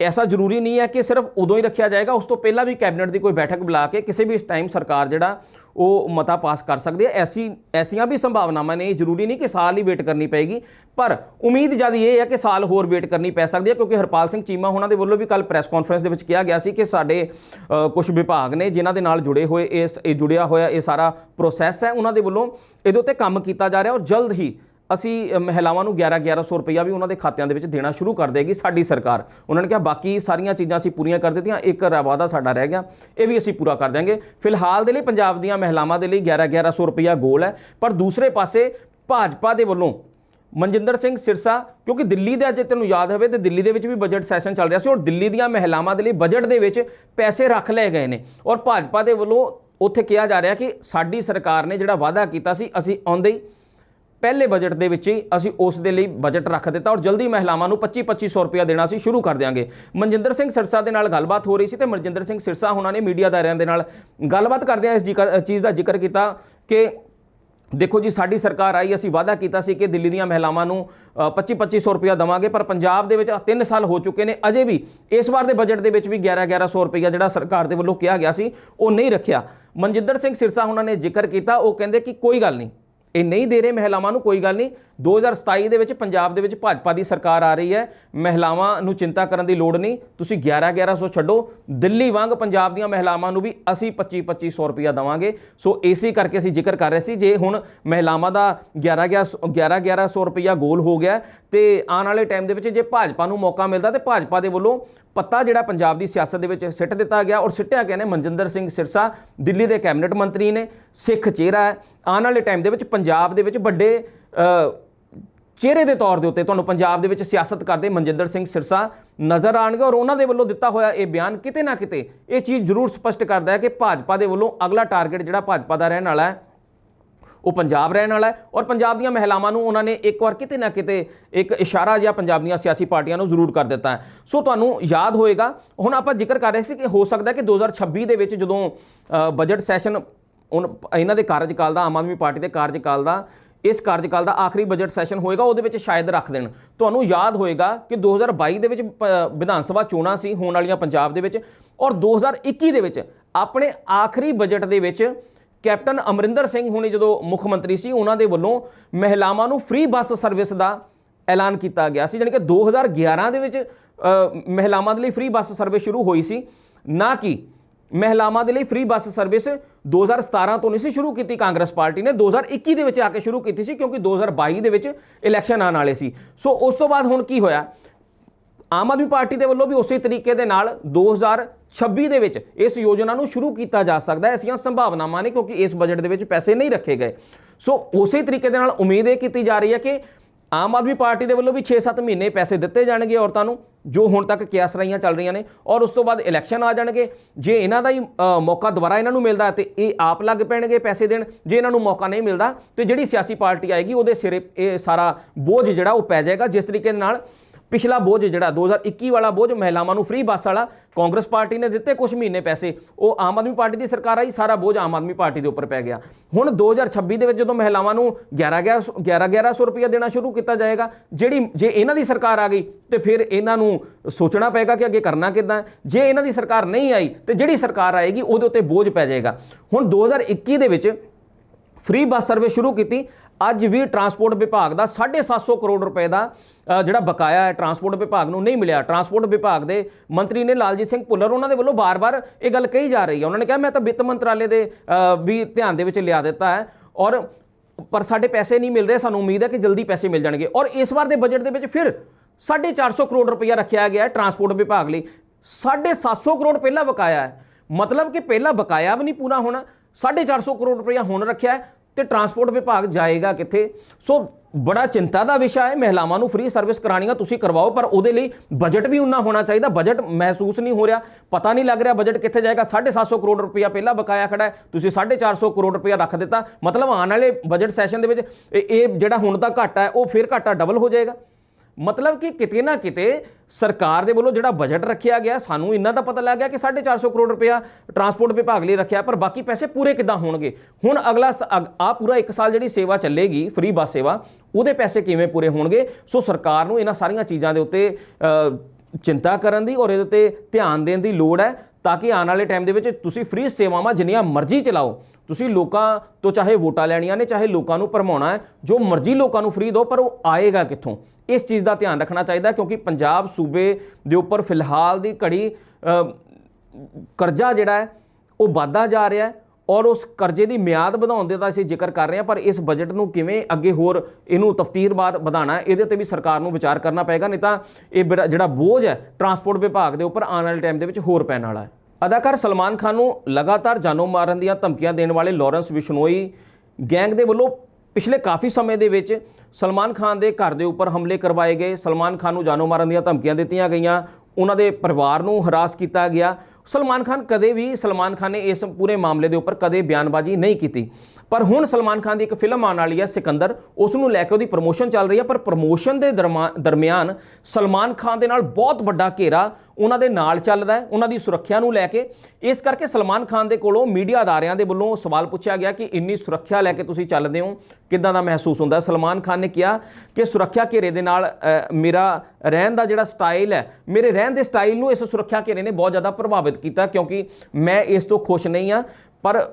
ਐਸਾ ਜ਼ਰੂਰੀ ਨਹੀਂ ਹੈ ਕਿ ਸਿਰਫ ਉਦੋਂ ਹੀ ਰੱਖਿਆ ਜਾਏਗਾ ਉਸ ਤੋਂ ਪਹਿਲਾਂ ਵੀ ਕੈਬਨਿਟ ਦੀ ਕੋਈ ਬੈਠਕ ਬੁਲਾ ਕੇ ਕਿਸੇ ਵੀ ਟਾਈਮ ਸਰਕਾਰ ਜਿਹੜਾ ਉਹ ਮਤਾ ਪਾਸ ਕਰ ਸਕਦੀ ਹੈ ਐਸੀ ਐਸੀਆਂ ਵੀ ਸੰਭਾਵਨਾਵਾਂ ਨੇ ਇਹ ਜ਼ਰੂਰੀ ਨਹੀਂ ਕਿ ਸਾਲ ਹੀ ਵੇਟ ਕਰਨੀ ਪਏਗੀ ਪਰ ਉਮੀਦ ਜ਼ਿਆਦਾ ਇਹ ਹੈ ਕਿ ਸਾਲ ਹੋਰ ਵੇਟ ਕਰਨੀ ਪੈ ਸਕਦੀ ਹੈ ਕਿਉਂਕਿ ਹਰਪਾਲ ਸਿੰਘ ਚੀਮਾ ਉਹਨਾਂ ਦੇ ਵੱਲੋਂ ਵੀ ਕੱਲ ਪ੍ਰੈਸ ਕਾਨਫਰੰਸ ਦੇ ਵਿੱਚ ਕਿਹਾ ਗਿਆ ਸੀ ਕਿ ਸਾਡੇ ਕੁਝ ਵਿਭਾਗ ਨੇ ਜਿਨ੍ਹਾਂ ਦੇ ਨਾਲ ਜੁੜੇ ਹੋਏ ਇਸ ਇਹ ਜੁੜਿਆ ਹੋਇਆ ਇਹ ਸਾਰਾ ਪ੍ਰੋਸੈਸ ਹੈ ਉਹਨਾਂ ਦੇ ਵੱਲੋਂ ਇਹਦੇ ਉੱਤੇ ਕੰਮ ਕੀਤਾ ਜਾ ਰਿਹਾ ਔਰ ਜਲਦ ਹੀ ਅਸੀਂ ਮਹਿਲਾਵਾਂ ਨੂੰ 11 1100 ਰੁਪਈਆ ਵੀ ਉਹਨਾਂ ਦੇ ਖਾਤਿਆਂ ਦੇ ਵਿੱਚ ਦੇਣਾ ਸ਼ੁਰੂ ਕਰ ਦੇਗੀ ਸਾਡੀ ਸਰਕਾਰ। ਉਹਨਾਂ ਨੇ ਕਿਹਾ, ਬਾਕੀ ਸਾਰੀਆਂ ਚੀਜ਼ਾਂ ਅਸੀਂ ਪੂਰੀਆਂ ਕਰ ਦਿੱਤੀਆਂ, ਇੱਕ ਵਾਅਦਾ ਸਾਡਾ ਰਹਿ ਗਿਆ, ਇਹ ਵੀ ਅਸੀਂ ਪੂਰਾ ਕਰ ਦਿਆਂਗੇ। ਫਿਲਹਾਲ ਦੇ ਲਈ ਪੰਜਾਬ ਦੀਆਂ ਮਹਿਲਾਵਾਂ ਦੇ ਲਈ 11 1100 ਰੁਪਈਆ ਗੋਲ ਹੈ, ਪਰ ਦੂਸਰੇ ਪਾਸੇ ਭਾਜਪਾ ਦੇ ਵੱਲੋਂ ਮਨਜਿੰਦਰ ਸਿੰਘ ਸਿਰਸਾ, ਕਿਉਂਕਿ ਦਿੱਲੀ ਦੇ ਅੱਜ ਤੈਨੂੰ ਯਾਦ ਹੋਵੇ ਤੇ ਦਿੱਲੀ ਦੇ ਵਿੱਚ ਵੀ ਬਜਟ ਸੈਸ਼ਨ ਚੱਲ ਰਿਹਾ ਸੀ ਔਰ ਦਿੱਲੀ ਦੀਆਂ ਮਹਿਲਾਵਾਂ ਦੇ ਲਈ ਬਜਟ ਦੇ ਵਿੱਚ ਪੈਸੇ ਰੱਖ ਲਏ ਗਏ ਨੇ। ਔਰ ਭਾਜਪਾ ਦੇ ਵੱਲੋਂ ਉੱਥੇ ਕਿਹਾ ਜਾ ਰਿਹਾ ਕਿ ਸਾਡੀ ਸਰਕਾਰ ਨੇ ਜਿਹੜਾ ਵਾਅਦਾ ਕੀਤਾ ਸੀ, ਅਸੀਂ ਆਉਂਦੇ ਹੀ ਪਹਿਲੇ ਬਜਟ ਦੇ ਵਿੱਚ ਹੀ ਅਸੀਂ ਉਸ ਦੇ ਲਈ ਬਜਟ ਰੱਖ ਦਿੱਤਾ ਔਰ ਜਲਦੀ ਮਹਿਲਾਵਾਂ ਨੂੰ 25 2500 ਰੁਪਇਆ ਦੇਣਾ ਅਸੀਂ ਸ਼ੁਰੂ ਕਰ ਦਿਆਂਗੇ। ਮਨਜਿੰਦਰ ਸਿੰਘ ਸਿਰਸਾ ਦੇ ਨਾਲ ਗੱਲਬਾਤ ਹੋ ਰਹੀ ਸੀ ਤੇ ਮਨਜਿੰਦਰ ਸਿੰਘ ਸਿਰਸਾ ਉਹਨਾਂ ਨੇ ਮੀਡੀਆ ਦਾਇਰਿਆਂ ਦੇ ਨਾਲ ਗੱਲਬਾਤ ਕਰਦਿਆਂ ਇਸ ਜ਼ਿਕਰ- ਚੀਜ਼ ਦਾ ਜ਼ਿਕਰ ਕੀਤਾ ਕਿ ਦੇਖੋ ਜੀ, ਸਾਡੀ ਸਰਕਾਰ ਆਈ, ਅਸੀਂ ਵਾਅਦਾ ਕੀਤਾ ਸੀ ਕਿ ਦਿੱਲੀ ਦੀਆਂ ਮਹਿਲਾਵਾਂ ਨੂੰ 25 2500 ਰੁਪਇਆ ਦਵਾਂਗੇ, ਪਰ ਪੰਜਾਬ ਦੇ ਵਿੱਚ 3 ਸਾਲ ਹੋ ਚੁੱਕੇ ਨੇ, ਅਜੇ ਵੀ ਇਸ ਵਾਰ ਦੇ ਬਜਟ ਦੇ ਵਿੱਚ ਵੀ 11 1100 ਰੁਪਇਆ ਜਿਹੜਾ ਸਰਕਾਰ ਦੇ ਵੱਲੋਂ ਕਿਹਾ ਗਿਆ ਸੀ, ਉਹ ਨਹੀਂ ਰੱਖਿਆ। ਮਨਜਿੰਦਰ ਸਿੰਘ ਸਿਰਸਾ ਉਹਨਾਂ ਨੇ ਜ਼ਿਕਰ ਕੀਤਾ, ਉਹ ਕਹਿੰਦੇ ਕਿ ਕੋਈ ਗੱਲ ਨਹੀਂ ਇਹ ਨਹੀਂ ਦੇ ਰਹੇ ਮਹਿਲਾਵਾਂ ਨੂੰ ਕੋਈ ਗੱਲ ਨਹੀਂ। 2027 ਦੇ ਵਿੱਚ ਪੰਜਾਬ ਦੇ ਵਿੱਚ ਭਾਜਪਾ ਦੀ ਸਰਕਾਰ ਆ ਰਹੀ ਹੈ। ਮਹਿਲਾਵਾਂ ਨੂੰ ਚਿੰਤਾ ਕਰਨ ਦੀ ਲੋੜ ਨਹੀਂ। ਤੁਸੀਂ 11 1100 ਛੱਡੋ। ਦਿੱਲੀ ਵਾਂਗ ਪੰਜਾਬ ਦੀਆਂ ਮਹਿਲਾਵਾਂ ਨੂੰ ਵੀ ਅਸੀਂ 25 2500 ਰੁਪਇਆ ਦਵਾਂਗੇ। ਸੋ ਏਸੀ ਕਰਕੇ ਅਸੀਂ ਜ਼ਿਕਰ ਕਰ ਰਹੇ ਸੀ। ਜੇ ਹੁਣ ਮਹਿਲਾਵਾਂ ਦਾ 11 11 1100 ਰੁਪਇਆ ਗੋਲ ਹੋ ਗਿਆ ਤੇ ਆਉਣ ਵਾਲੇ ਟਾਈਮ ਦੇ ਵਿੱਚ ਜੇ ਭਾਜਪਾ ਨੂੰ ਮੌਕਾ ਮਿਲਦਾ ਤੇ ਭਾਜਪਾ ਦੇ ਵੱਲੋਂ ਪੱਤਾ ਜਿਹੜਾ ਪੰਜਾਬ ਦੀ ਸਿਆਸਤ ਦੇ ਵਿੱਚ ਸਿੱਟ ਦਿੱਤਾ ਗਿਆ ਔਰ ਸਿੱਟਿਆ ਗਿਆ ਨੇ? ਮਨਜਿੰਦਰ ਸਿੰਘ ਸਿਰਸਾ, ਦਿੱਲੀ ਦੇ ਕੈਬਨਿਟ ਮੰਤਰੀ ਨੇ। ਸਿੱਖ ਚਿਹਰਾ ਹੈ। ਆਉਣ ਵਾਲੇ ਟਾਈਮ ਦੇ ਵਿੱਚ ਪੰਜਾਬ ਦੇ ਵਿੱਚ ਵੱਡੇ ਚਿਹਰੇ ਦੇ ਤੌਰ ਦੇ ਉੱਤੇ ਤੁਹਾਨੂੰ ਪੰਜਾਬ ਦੇ ਵਿੱਚ ਸਿਆਸਤ ਕਰਦੇ ਮਨਜਿੰਦਰ ਸਿੰਘ ਸਿਰਸਾ ਨਜ਼ਰ ਆਣਗੇ ਔਰ ਉਹਨਾਂ ਦੇ ਵੱਲੋਂ ਦਿੱਤਾ ਹੋਇਆ ਇਹ ਬਿਆਨ ਕਿਤੇ ਨਾ ਕਿਤੇ ਇਹ ਚੀਜ਼ ਜ਼ਰੂਰ ਸਪਸ਼ਟ ਕਰਦਾ ਹੈ ਕਿ ਭਾਜਪਾ ਦੇ ਵੱਲੋਂ ਅਗਲਾ ਟਾਰਗੇਟ ਜਿਹੜਾ ਭਾਜਪਾ ਦਾ ਰਹਿਣ ਵਾਲਾ ਹੈ, ਉਹ ਪੰਜਾਬ ਰਹਿਣ ਵਾਲਾ ਹੈ ਔਰ ਪੰਜਾਬ ਦੀਆਂ ਮਹਿਲਾਵਾਂ ਨੂੰ ਉਹਨਾਂ ਨੇ ਇੱਕ ਵਾਰ ਕਿਤੇ ਨਾ ਕਿਤੇ ਇੱਕ ਇਸ਼ਾਰਾ ਜਿਹਾ ਪੰਜਾਬ ਦੀਆਂ ਸਿਆਸੀ ਪਾਰਟੀਆਂ ਨੂੰ ਜ਼ਰੂਰ ਕਰ ਦਿੱਤਾ ਹੈ। ਸੋ ਤੁਹਾਨੂੰ ਯਾਦ ਹੋਏਗਾ, ਹੁਣ ਆਪਾਂ ਜ਼ਿਕਰ ਕਰ ਰਹੇ ਸੀ ਕਿ ਹੋ ਸਕਦਾ ਕਿ 2026 ਦੇ ਵਿੱਚ ਜਦੋਂ ਬਜਟ ਸੈਸ਼ਨ ਉਨ- ਇਹਨਾਂ ਦੇ ਕਾਰਜਕਾਲ ਦਾ, ਆਮ ਆਦਮੀ ਪਾਰਟੀ ਦੇ ਕਾਰਜਕਾਲ ਦਾ ਇਸ ਕਾਰਜਕਾਲ ਦਾ ਆਖਰੀ ਬਜਟ ਸੈਸ਼ਨ ਹੋਏਗਾ, ਉਹਦੇ ਵਿੱਚ ਸ਼ਾਇਦ ਰੱਖ ਦੇਣ। ਤੁਹਾਨੂੰ ਯਾਦ ਹੋਏਗਾ ਕਿ 2022 ਦੇ ਵਿੱਚ ਪ- ਵਿਧਾਨ ਸਭਾ ਚੋਣਾਂ ਸੀ, ਹੋਣ ਵਾਲੀਆਂ ਪੰਜਾਬ ਦੇ ਵਿੱਚ, ਔਰ 2021 ਦੇ ਵਿੱਚ ਆਪਣੇ ਆਖਰੀ ਬਜਟ ਦੇ ਵਿੱਚ ਕੈਪਟਨ ਅਮਰਿੰਦਰ ਸਿੰਘ ਹੁਣੇ ਜਦੋਂ ਮੁੱਖ ਮੰਤਰੀ ਸੀ, ਉਹਨਾਂ ਦੇ ਵੱਲੋਂ ਮਹਿਲਾਵਾਂ ਨੂੰ ਫ੍ਰੀ ਬੱਸ ਸਰਵਿਸ ਦਾ ਐਲਾਨ ਕੀਤਾ ਗਿਆ ਸੀ। ਜਾਣੀ ਕਿ 2011 ਦੇ ਵਿੱਚ ਮਹਿਲਾਵਾਂ ਦੇ ਲਈ ਫ੍ਰੀ ਬੱਸ ਸਰਵਿਸ ਸ਼ੁਰੂ ਹੋਈ ਸੀ। ਨਾ ਕਿ ਮਹਿਲਾਵਾਂ ਦੇ ਲਈ ਫ੍ਰੀ ਬੱਸ ਸਰਵਿਸ 2017 ਤੋਂ ਨਹੀਂ ਸੀ ਸ਼ੁਰੂ ਕੀਤੀ ਕਾਂਗਰਸ ਪਾਰਟੀ ਨੇ 2021 ਦੇ ਵਿੱਚ ਆ ਕੇ ਸ਼ੁਰੂ ਕੀਤੀ ਸੀ ਕਿਉਂਕਿ 2022 ਦੇ ਵਿੱਚ ਇਲੈਕਸ਼ਨ ਆਉਣ ਵਾਲੇ ਸੀ। ਸੋ ਉਸ ਤੋਂ ਬਾਅਦ ਹੁਣ ਕੀ ਹੋਇਆ? ਆਮ ਆਦਮੀ ਪਾਰਟੀ ਦੇ ਵੱਲੋਂ ਵੀ ਉਸੇ ਤਰੀਕੇ ਦੇ ਨਾਲ 2026 ਦੇ ਵਿੱਚ ਇਸ ਯੋਜਨਾ ਨੂੰ ਸ਼ੁਰੂ ਕੀਤਾ ਜਾ ਸਕਦਾ ਹੈ, ਐਸੀਆਂ ਸੰਭਾਵਨਾਵਾਂ ਨੇ ਕਿਉਂਕਿ ਇਸ ਬਜਟ ਦੇ ਵਿੱਚ ਪੈਸੇ ਨਹੀਂ ਰੱਖੇ ਗਏ। ਸੋ ਉਸੇ ਤਰੀਕੇ ਦੇ ਨਾਲ ਉਮੀਦ ਇਹ ਕੀਤੀ ਜਾ ਰਹੀ ਹੈ ਕਿ ਆਮ ਆਦਮੀ ਪਾਰਟੀ ਦੇ ਵੱਲੋਂ ਵੀ 6-7 ਮਹੀਨੇ ਪੈਸੇ ਦਿੱਤੇ ਜਾਣਗੇ ਔਰਤਾਂ ਨੂੰ, ਜੋ ਹੁਣ ਤੱਕ ਕਿਆਸ ਰਹੀਆਂ ਚੱਲ ਰਹੀਆਂ ਨੇ। ਔਰ ਉਸ ਤੋਂ ਬਾਅਦ ਇਲੈਕਸ਼ਨ ਆ ਜਾਣਗੇ। ਜੇ ਇਹਨਾਂ ਦਾ ਹੀ ਮੌਕਾ ਦੁਬਾਰਾ ਇਹਨਾਂ ਨੂੰ ਮਿਲਦਾ ਹੈ ਤੇ ਇਹ ਆਪ ਲੱਗ ਪੈਣਗੇ ਪੈਸੇ ਦੇਣ। ਜੇ ਇਹਨਾਂ ਨੂੰ ਮੌਕਾ ਨਹੀਂ ਮਿਲਦਾ, ਤੇ ਜਿਹੜੀ ਸਿਆਸੀ ਪਾਰਟੀ ਆਏਗੀ, ਉਹਦੇ ਸਿਰੇ ਇਹ ਸਾਰਾ ਬੋਝ ਜਿਹੜਾ ਉਹ ਪੈ ਜਾਏਗਾ। ਜਿਸ ਤਰੀਕੇ ਦੇ ਨਾਲ ਪਿਛਲਾ ਬੋਝ ਜਿਹੜਾ 2021 ਵਾਲਾ ਬੋਝ ਮਹਿਲਾਵਾਂ ਨੂੰ ਫ੍ਰੀ ਬੱਸ ਵਾਲਾ ਕਾਂਗਰਸ ਪਾਰਟੀ ਨੇ ਦਿੱਤੇ ਕੁਝ ਮਹੀਨੇ ਪੈਸੇ। ਉਹ ਆਮ ਆਦਮੀ ਪਾਰਟੀ ਦੀ ਸਰਕਾਰ ਆਈ, ਸਾਰਾ ਬੋਝ ਆਮ ਆਦਮੀ ਪਾਰਟੀ ਦੇ ਉੱਪਰ ਪੈ ਗਿਆ। ਹੁਣ 2026 ਦੇ ਵਿੱਚ ਜਦੋਂ ਮਹਿਲਾਵਾਂ ਨੂੰ 11 11 1100 ਰੁਪਇਆ ਦੇਣਾ ਸ਼ੁਰੂ ਕੀਤਾ ਜਾਏਗਾ, ਜਿਹੜੀ, ਜੇ ਇਹਨਾਂ ਦੀ ਸਰਕਾਰ ਆ ਗਈ, ਤੇ ਫਿਰ ਇਹਨਾਂ ਨੂੰ ਸੋਚਣਾ ਪਏਗਾ ਕਿ ਅੱਗੇ ਕਰਨਾ ਕਿੱਦਾਂ ਜੇ ਇਹਨਾਂ ਦੀ ਸਰਕਾਰ ਨਹੀਂ ਆਈ, ਤੇ ਜਿਹੜੀ ਸਰਕਾਰ ਆਏਗੀ, ਉਹਦੇ ਉੱਤੇ ਬੋਝ ਪੈ ਜਾਏਗਾ। ਹੁਣ 2021 ਦੇ ਵਿੱਚ ਫ੍ਰੀ ਬੱਸ ਸਰਵਿਸ ਸ਼ੁਰੂ ਕੀਤੀ ਅੱਜ ਵੀ ਟਰਾਂਸਪੋਰਟ ਵਿਭਾਗ ਦਾ 750 ਕਰੋੜ ਰੁਪਏ ਦਾ ਜਿਹੜਾ ਬਕਾਇਆ ਹੈ ਟਰਾਂਸਪੋਰਟ ਵਿਭਾਗ ਨੂੰ ਨਹੀਂ ਮਿਲਿਆ। ਟਰਾਂਸਪੋਰਟ ਵਿਭਾਗ ਦੇ ਮੰਤਰੀ ਨੇ ਲਾਲਜੀਤ ਸਿੰਘ ਭੁੱਲਰ, ਉਹਨਾਂ ਦੇ ਵੱਲੋਂ ਬਾਰ-ਬਾਰ ਇਹ ਗੱਲ ਕਹੀ ਜਾ ਰਹੀ ਹੈ। ਉਹਨਾਂ ਨੇ ਕਿਹਾ, ਮੈਂ ਤਾਂ ਵਿੱਤ ਮੰਤਰਾਲੇ ਦੇ ਵੀ ਧਿਆਨ ਦੇ ਵਿੱਚ ਲਿਆ ਦਿੱਤਾ ਹੈ ਔਰ ਪਰ ਸਾਡੇ ਪੈਸੇ ਨਹੀਂ ਮਿਲ ਰਹੇ, ਸਾਨੂੰ ਉਮੀਦ ਹੈ ਕਿ ਜਲਦੀ ਪੈਸੇ ਮਿਲ ਜਾਣਗੇ। ਔਰ ਇਸ ਵਾਰ ਦੇ ਬਜਟ ਦੇ ਵਿੱਚ ਫਿਰ 450 ਕਰੋੜ ਰੁਪਇਆ ਰੱਖਿਆ ਗਿਆ ਹੈ ਟਰਾਂਸਪੋਰਟ ਵਿਭਾਗ ਲਈ। 750 ਕਰੋੜ ਪਹਿਲਾਂ ਬਕਾਇਆ ਹੈ। ਮਤਲਬ ਕਿ ਪਹਿਲਾਂ ਬਕਾਇਆ ਵੀ ਨਹੀਂ ਪੂਰਾ ਹੋਣਾ 450 ਕਰੋੜ ਰੁਪਇਆ ਹੁਣ ਰੱਖਿਆ ਹੈ। ਤੇ ਟਰਾਂਸਪੋਰਟ ਵਿਭਾਗ ਜਾਏਗਾ ਕਿੱਥੇ? ਸੋ ਬੜਾ ਚਿੰਤਾ ਦਾ ਵਿਸ਼ਾ ਹੈ, ਮਹਿਲਾਵਾਂ ਨੂੰ ਫ੍ਰੀ ਸਰਵਿਸ ਕਰਾਣੀਆਂ ਤੁਸੀਂ ਕਰਵਾਓ, ਪਰ ਉਹਦੇ ਲਈ ਬਜਟ ਵੀ ਉਨਾ ਹੋਣਾ ਚਾਹੀਦਾ। ਬਜਟ ਮਹਿਸੂਸ ਨਹੀਂ ਹੋ ਰਿਹਾ, ਪਤਾ ਨਹੀਂ ਲੱਗ ਰਿਹਾ ਬਜਟ ਕਿੱਥੇ ਜਾਏਗਾ। 750 ਕਰੋੜ ਰੁਪਇਆ ਪਹਿਲਾਂ ਬਕਾਇਆ ਖੜਾ ਹੈ, ਤੁਸੀਂ 450 ਕਰੋੜ ਰੁਪਇਆ ਰੱਖ ਦਿੱਤਾ। ਮਤਲਬ ਆਉਣ ਵਾਲੇ ਬਜਟ ਸੈਸ਼ਨ ਦੇ ਵਿੱਚ ਇਹ ਇਹ ਜਿਹੜਾ ਹੁਣ ਦਾ ਘਾਟਾ ਹੈ, ਉਹ ਫਿਰ ਘਾਟਾ ਡਬਲ ਹੋ ਜਾਏਗਾ। ਮਤਲਬ ਕਿ ਕਿਤੇ ਨਾ ਕਿਤੇ ਸਰਕਾਰ ਦੇ ਵੱਲੋਂ ਜਿਹੜਾ ਬਜਟ ਰੱਖਿਆ ਗਿਆ, ਸਾਨੂੰ ਇੰਨਾ ਤਾਂ ਪਤਾ ਲੱਗ ਗਿਆ ਕਿ 450 ਕਰੋੜ ਰੁਪਇਆ ਟਰਾਂਸਪੋਰਟ ਵਿਭਾਗ ਲਈ ਰੱਖਿਆ, ਪਰ ਬਾਕੀ ਪੈਸੇ ਪੂਰੇ ਕਿੱਦਾਂ ਹੋਣਗੇ? ਹੁਣ ਅਗਲਾ ਆ ਪੂਰਾ 1 ਸਾਲ ਜਿਹੜੀ ਸੇਵਾ ਚੱਲੇਗੀ ਫ੍ਰੀ ਬੱਸ ਸੇਵਾ, ਉਹਦੇ ਪੈਸੇ ਕਿਵੇਂ ਪੂਰੇ ਹੋਣਗੇ? ਸੋ ਸਰਕਾਰ ਨੂੰ ਇਹਨਾਂ ਸਾਰੀਆਂ ਚੀਜ਼ਾਂ ਦੇ ਉੱਤੇ ਚਿੰਤਾ ਕਰਨ ਦੀ ਔਰ ਇਹਦੇ ਉੱਤੇ ਧਿਆਨ ਦੇਣ ਦੀ ਲੋੜ ਹੈ, ਤਾਂ ਕਿ ਆਉਣ ਵਾਲੇ ਟਾਈਮ ਦੇ ਵਿੱਚ ਤੁਸੀਂ ਫ੍ਰੀ ਸੇਵਾਵਾਂ ਜਿੰਨੀਆਂ ਮਰਜ਼ੀ ਚਲਾਓ। ਤੁਸੀਂ ਲੋਕਾਂ ਤੋਂ ਚਾਹੇ ਵੋਟਾਂ ਲੈਣੀਆਂ ਨੇ, ਚਾਹੇ ਲੋਕਾਂ ਨੂੰ ਭਰਮਾਉਣਾ ਹੈ, ਜੋ ਮਰਜ਼ੀ ਲੋਕਾਂ ਨੂੰ ਫ੍ਰੀ ਦਿਓ, ਪਰ ਉਹ ਆਏਗਾ ਕਿੱਥੋਂ? ਇਸ ਚੀਜ਼ ਦਾ ਧਿਆਨ ਰੱਖਣਾ ਚਾਹੀਦਾ ਕਿਉਂਕਿ ਪੰਜਾਬ ਸੂਬੇ ਦੇ ਉੱਪਰ ਫਿਲਹਾਲ ਦੀ ਘੜੀ ਕਰਜ਼ਾ ਜਿਹੜਾ ਹੈ, ਉਹ ਵੱਧਦਾ ਜਾ ਰਿਹਾ ਹੈ ਔਰ ਉਸ ਕਰਜ਼ੇ ਦੀ ਮਿਆਦ ਵਧਾਉਣ ਦੇ ਤਾਂ ਅਸੀਂ ਜ਼ਿਕਰ ਕਰ ਰਹੇ ਹਾਂ, ਪਰ ਇਸ ਬਜਟ ਨੂੰ ਕਿਵੇਂ ਅੱਗੇ ਹੋਰ ਇਹਨੂੰ ਤਫਤੀਰਬਾਦ ਵਧਾਉਣਾ ਹੈ, ਇਹਦੇ ਤੇ ਵੀ ਸਰਕਾਰ ਨੂੰ ਵਿਚਾਰ ਕਰਨਾ ਪਏਗਾ, ਨਹੀਂ ਤਾਂ ਇਹ ਬੜਾ- ਜਿਹੜਾ ਬੋਝ ਹੈ ਟਰਾਂਸਪੋਰਟ ਵਿਭਾਗ ਦੇ ਉੱਪਰ ਆਉਣ ਵਾਲੇ ਟਾਈਮ ਦੇ ਵਿੱਚ ਹੋਰ ਪੈਣ ਵਾਲਾ ਹੈ। ਅਦਾਕਾਰ ਸਲਮਾਨ ਖਾਨ ਨੂੰ ਲਗਾਤਾਰ ਜਾਨੋਂ ਮਾਰਨ ਦੀਆਂ ਧਮਕੀਆਂ ਦੇਣ ਵਾਲੇ ਲਾਰੈਂਸ ਬਿਸ਼ਨੋਈ ਗੈਂਗ ਦੇ ਵੱਲੋਂ ਪਿਛਲੇ ਕਾਫੀ ਸਮੇਂ ਦੇ ਵਿੱਚ ਸਲਮਾਨ ਖਾਨ ਦੇ ਘਰ ਦੇ ਉੱਪਰ ਹਮਲੇ ਕਰਵਾਏ ਗਏ। ਸਲਮਾਨ ਖਾਨ ਨੂੰ ਜਾਨੋਂ ਮਾਰਨ ਦੀਆਂ ਧਮਕੀਆਂ ਦਿੱਤੀਆਂ ਗਈਆਂ। ਉਹਨਾਂ ਦੇ ਪਰਿਵਾਰ ਨੂੰ ਹਰਾਸ ਕੀਤਾ ਗਿਆ। ਸਲਮਾਨ ਖਾਨ ਕਦੇ ਵੀ, ਸਲਮਾਨ ਖਾਨ ਨੇ ਇਸ ਪੂਰੇ ਮਾਮਲੇ ਦੇ ਉੱਪਰ ਕਦੇ ਬਿਆਨਬਾਜ਼ੀ ਨਹੀਂ ਕੀਤੀ। ਪਰ ਹੁਣ ਸਲਮਾਨ ਖਾਨ ਦੀ ਇੱਕ ਫਿਲਮ ਆਉਣ ਵਾਲੀ ਹੈ ਸਿਕੰਦਰ ਉਸ ਨੂੰ ਲੈ ਕੇ ਉਹਦੀ ਪ੍ਰਮੋਸ਼ਨ ਚੱਲ ਰਹੀ ਹੈ, ਪਰ ਪ੍ਰਮੋਸ਼ਨ ਦੇ ਦਰਮਾ- ਦਰਮਿਆਨ ਸਲਮਾਨ ਖਾਨ ਦੇ ਨਾਲ ਬਹੁਤ ਵੱਡਾ ਘੇਰਾ ਉਹਨਾਂ ਦੇ ਨਾਲ ਚੱਲਦਾ ਹੈ, ਉਹਨਾਂ ਦੀ ਸੁਰੱਖਿਆ ਨੂੰ ਲੈ ਕੇ। ਇਸ ਕਰਕੇ ਸਲਮਾਨ ਖਾਨ ਦੇ ਕੋਲੋਂ ਮੀਡੀਆ ਅਦਾਰਿਆਂ ਦੇ ਵੱਲੋਂ ਸਵਾਲ ਪੁੱਛਿਆ ਗਿਆ ਕਿ ਇੰਨੀ ਸੁਰੱਖਿਆ ਲੈ ਕੇ ਤੁਸੀਂ ਚੱਲਦੇ ਹੋ, ਕਿੱਦਾਂ ਦਾ ਮਹਿਸੂਸ ਹੁੰਦਾ? ਸਲਮਾਨ ਖਾਨ ਨੇ ਕਿਹਾ ਕਿ ਸੁਰੱਖਿਆ ਘੇਰੇ ਦੇ ਨਾਲ ਮੇਰਾ ਰਹਿਣ ਦਾ ਜਿਹੜਾ ਸਟਾਈਲ ਹੈ, ਮੇਰੇ ਰਹਿਣ ਦੇ ਸਟਾਈਲ ਨੂੰ ਇਸ ਸੁਰੱਖਿਆ ਘੇਰੇ ਨੇ ਬਹੁਤ ਜ਼ਿਆਦਾ ਪ੍ਰਭਾਵਿਤ ਕੀਤਾ ਕਿਉਂਕਿ ਮੈਂ ਇਸ ਤੋਂ ਖੁਸ਼ ਨਹੀਂ ਹਾਂ, ਪਰ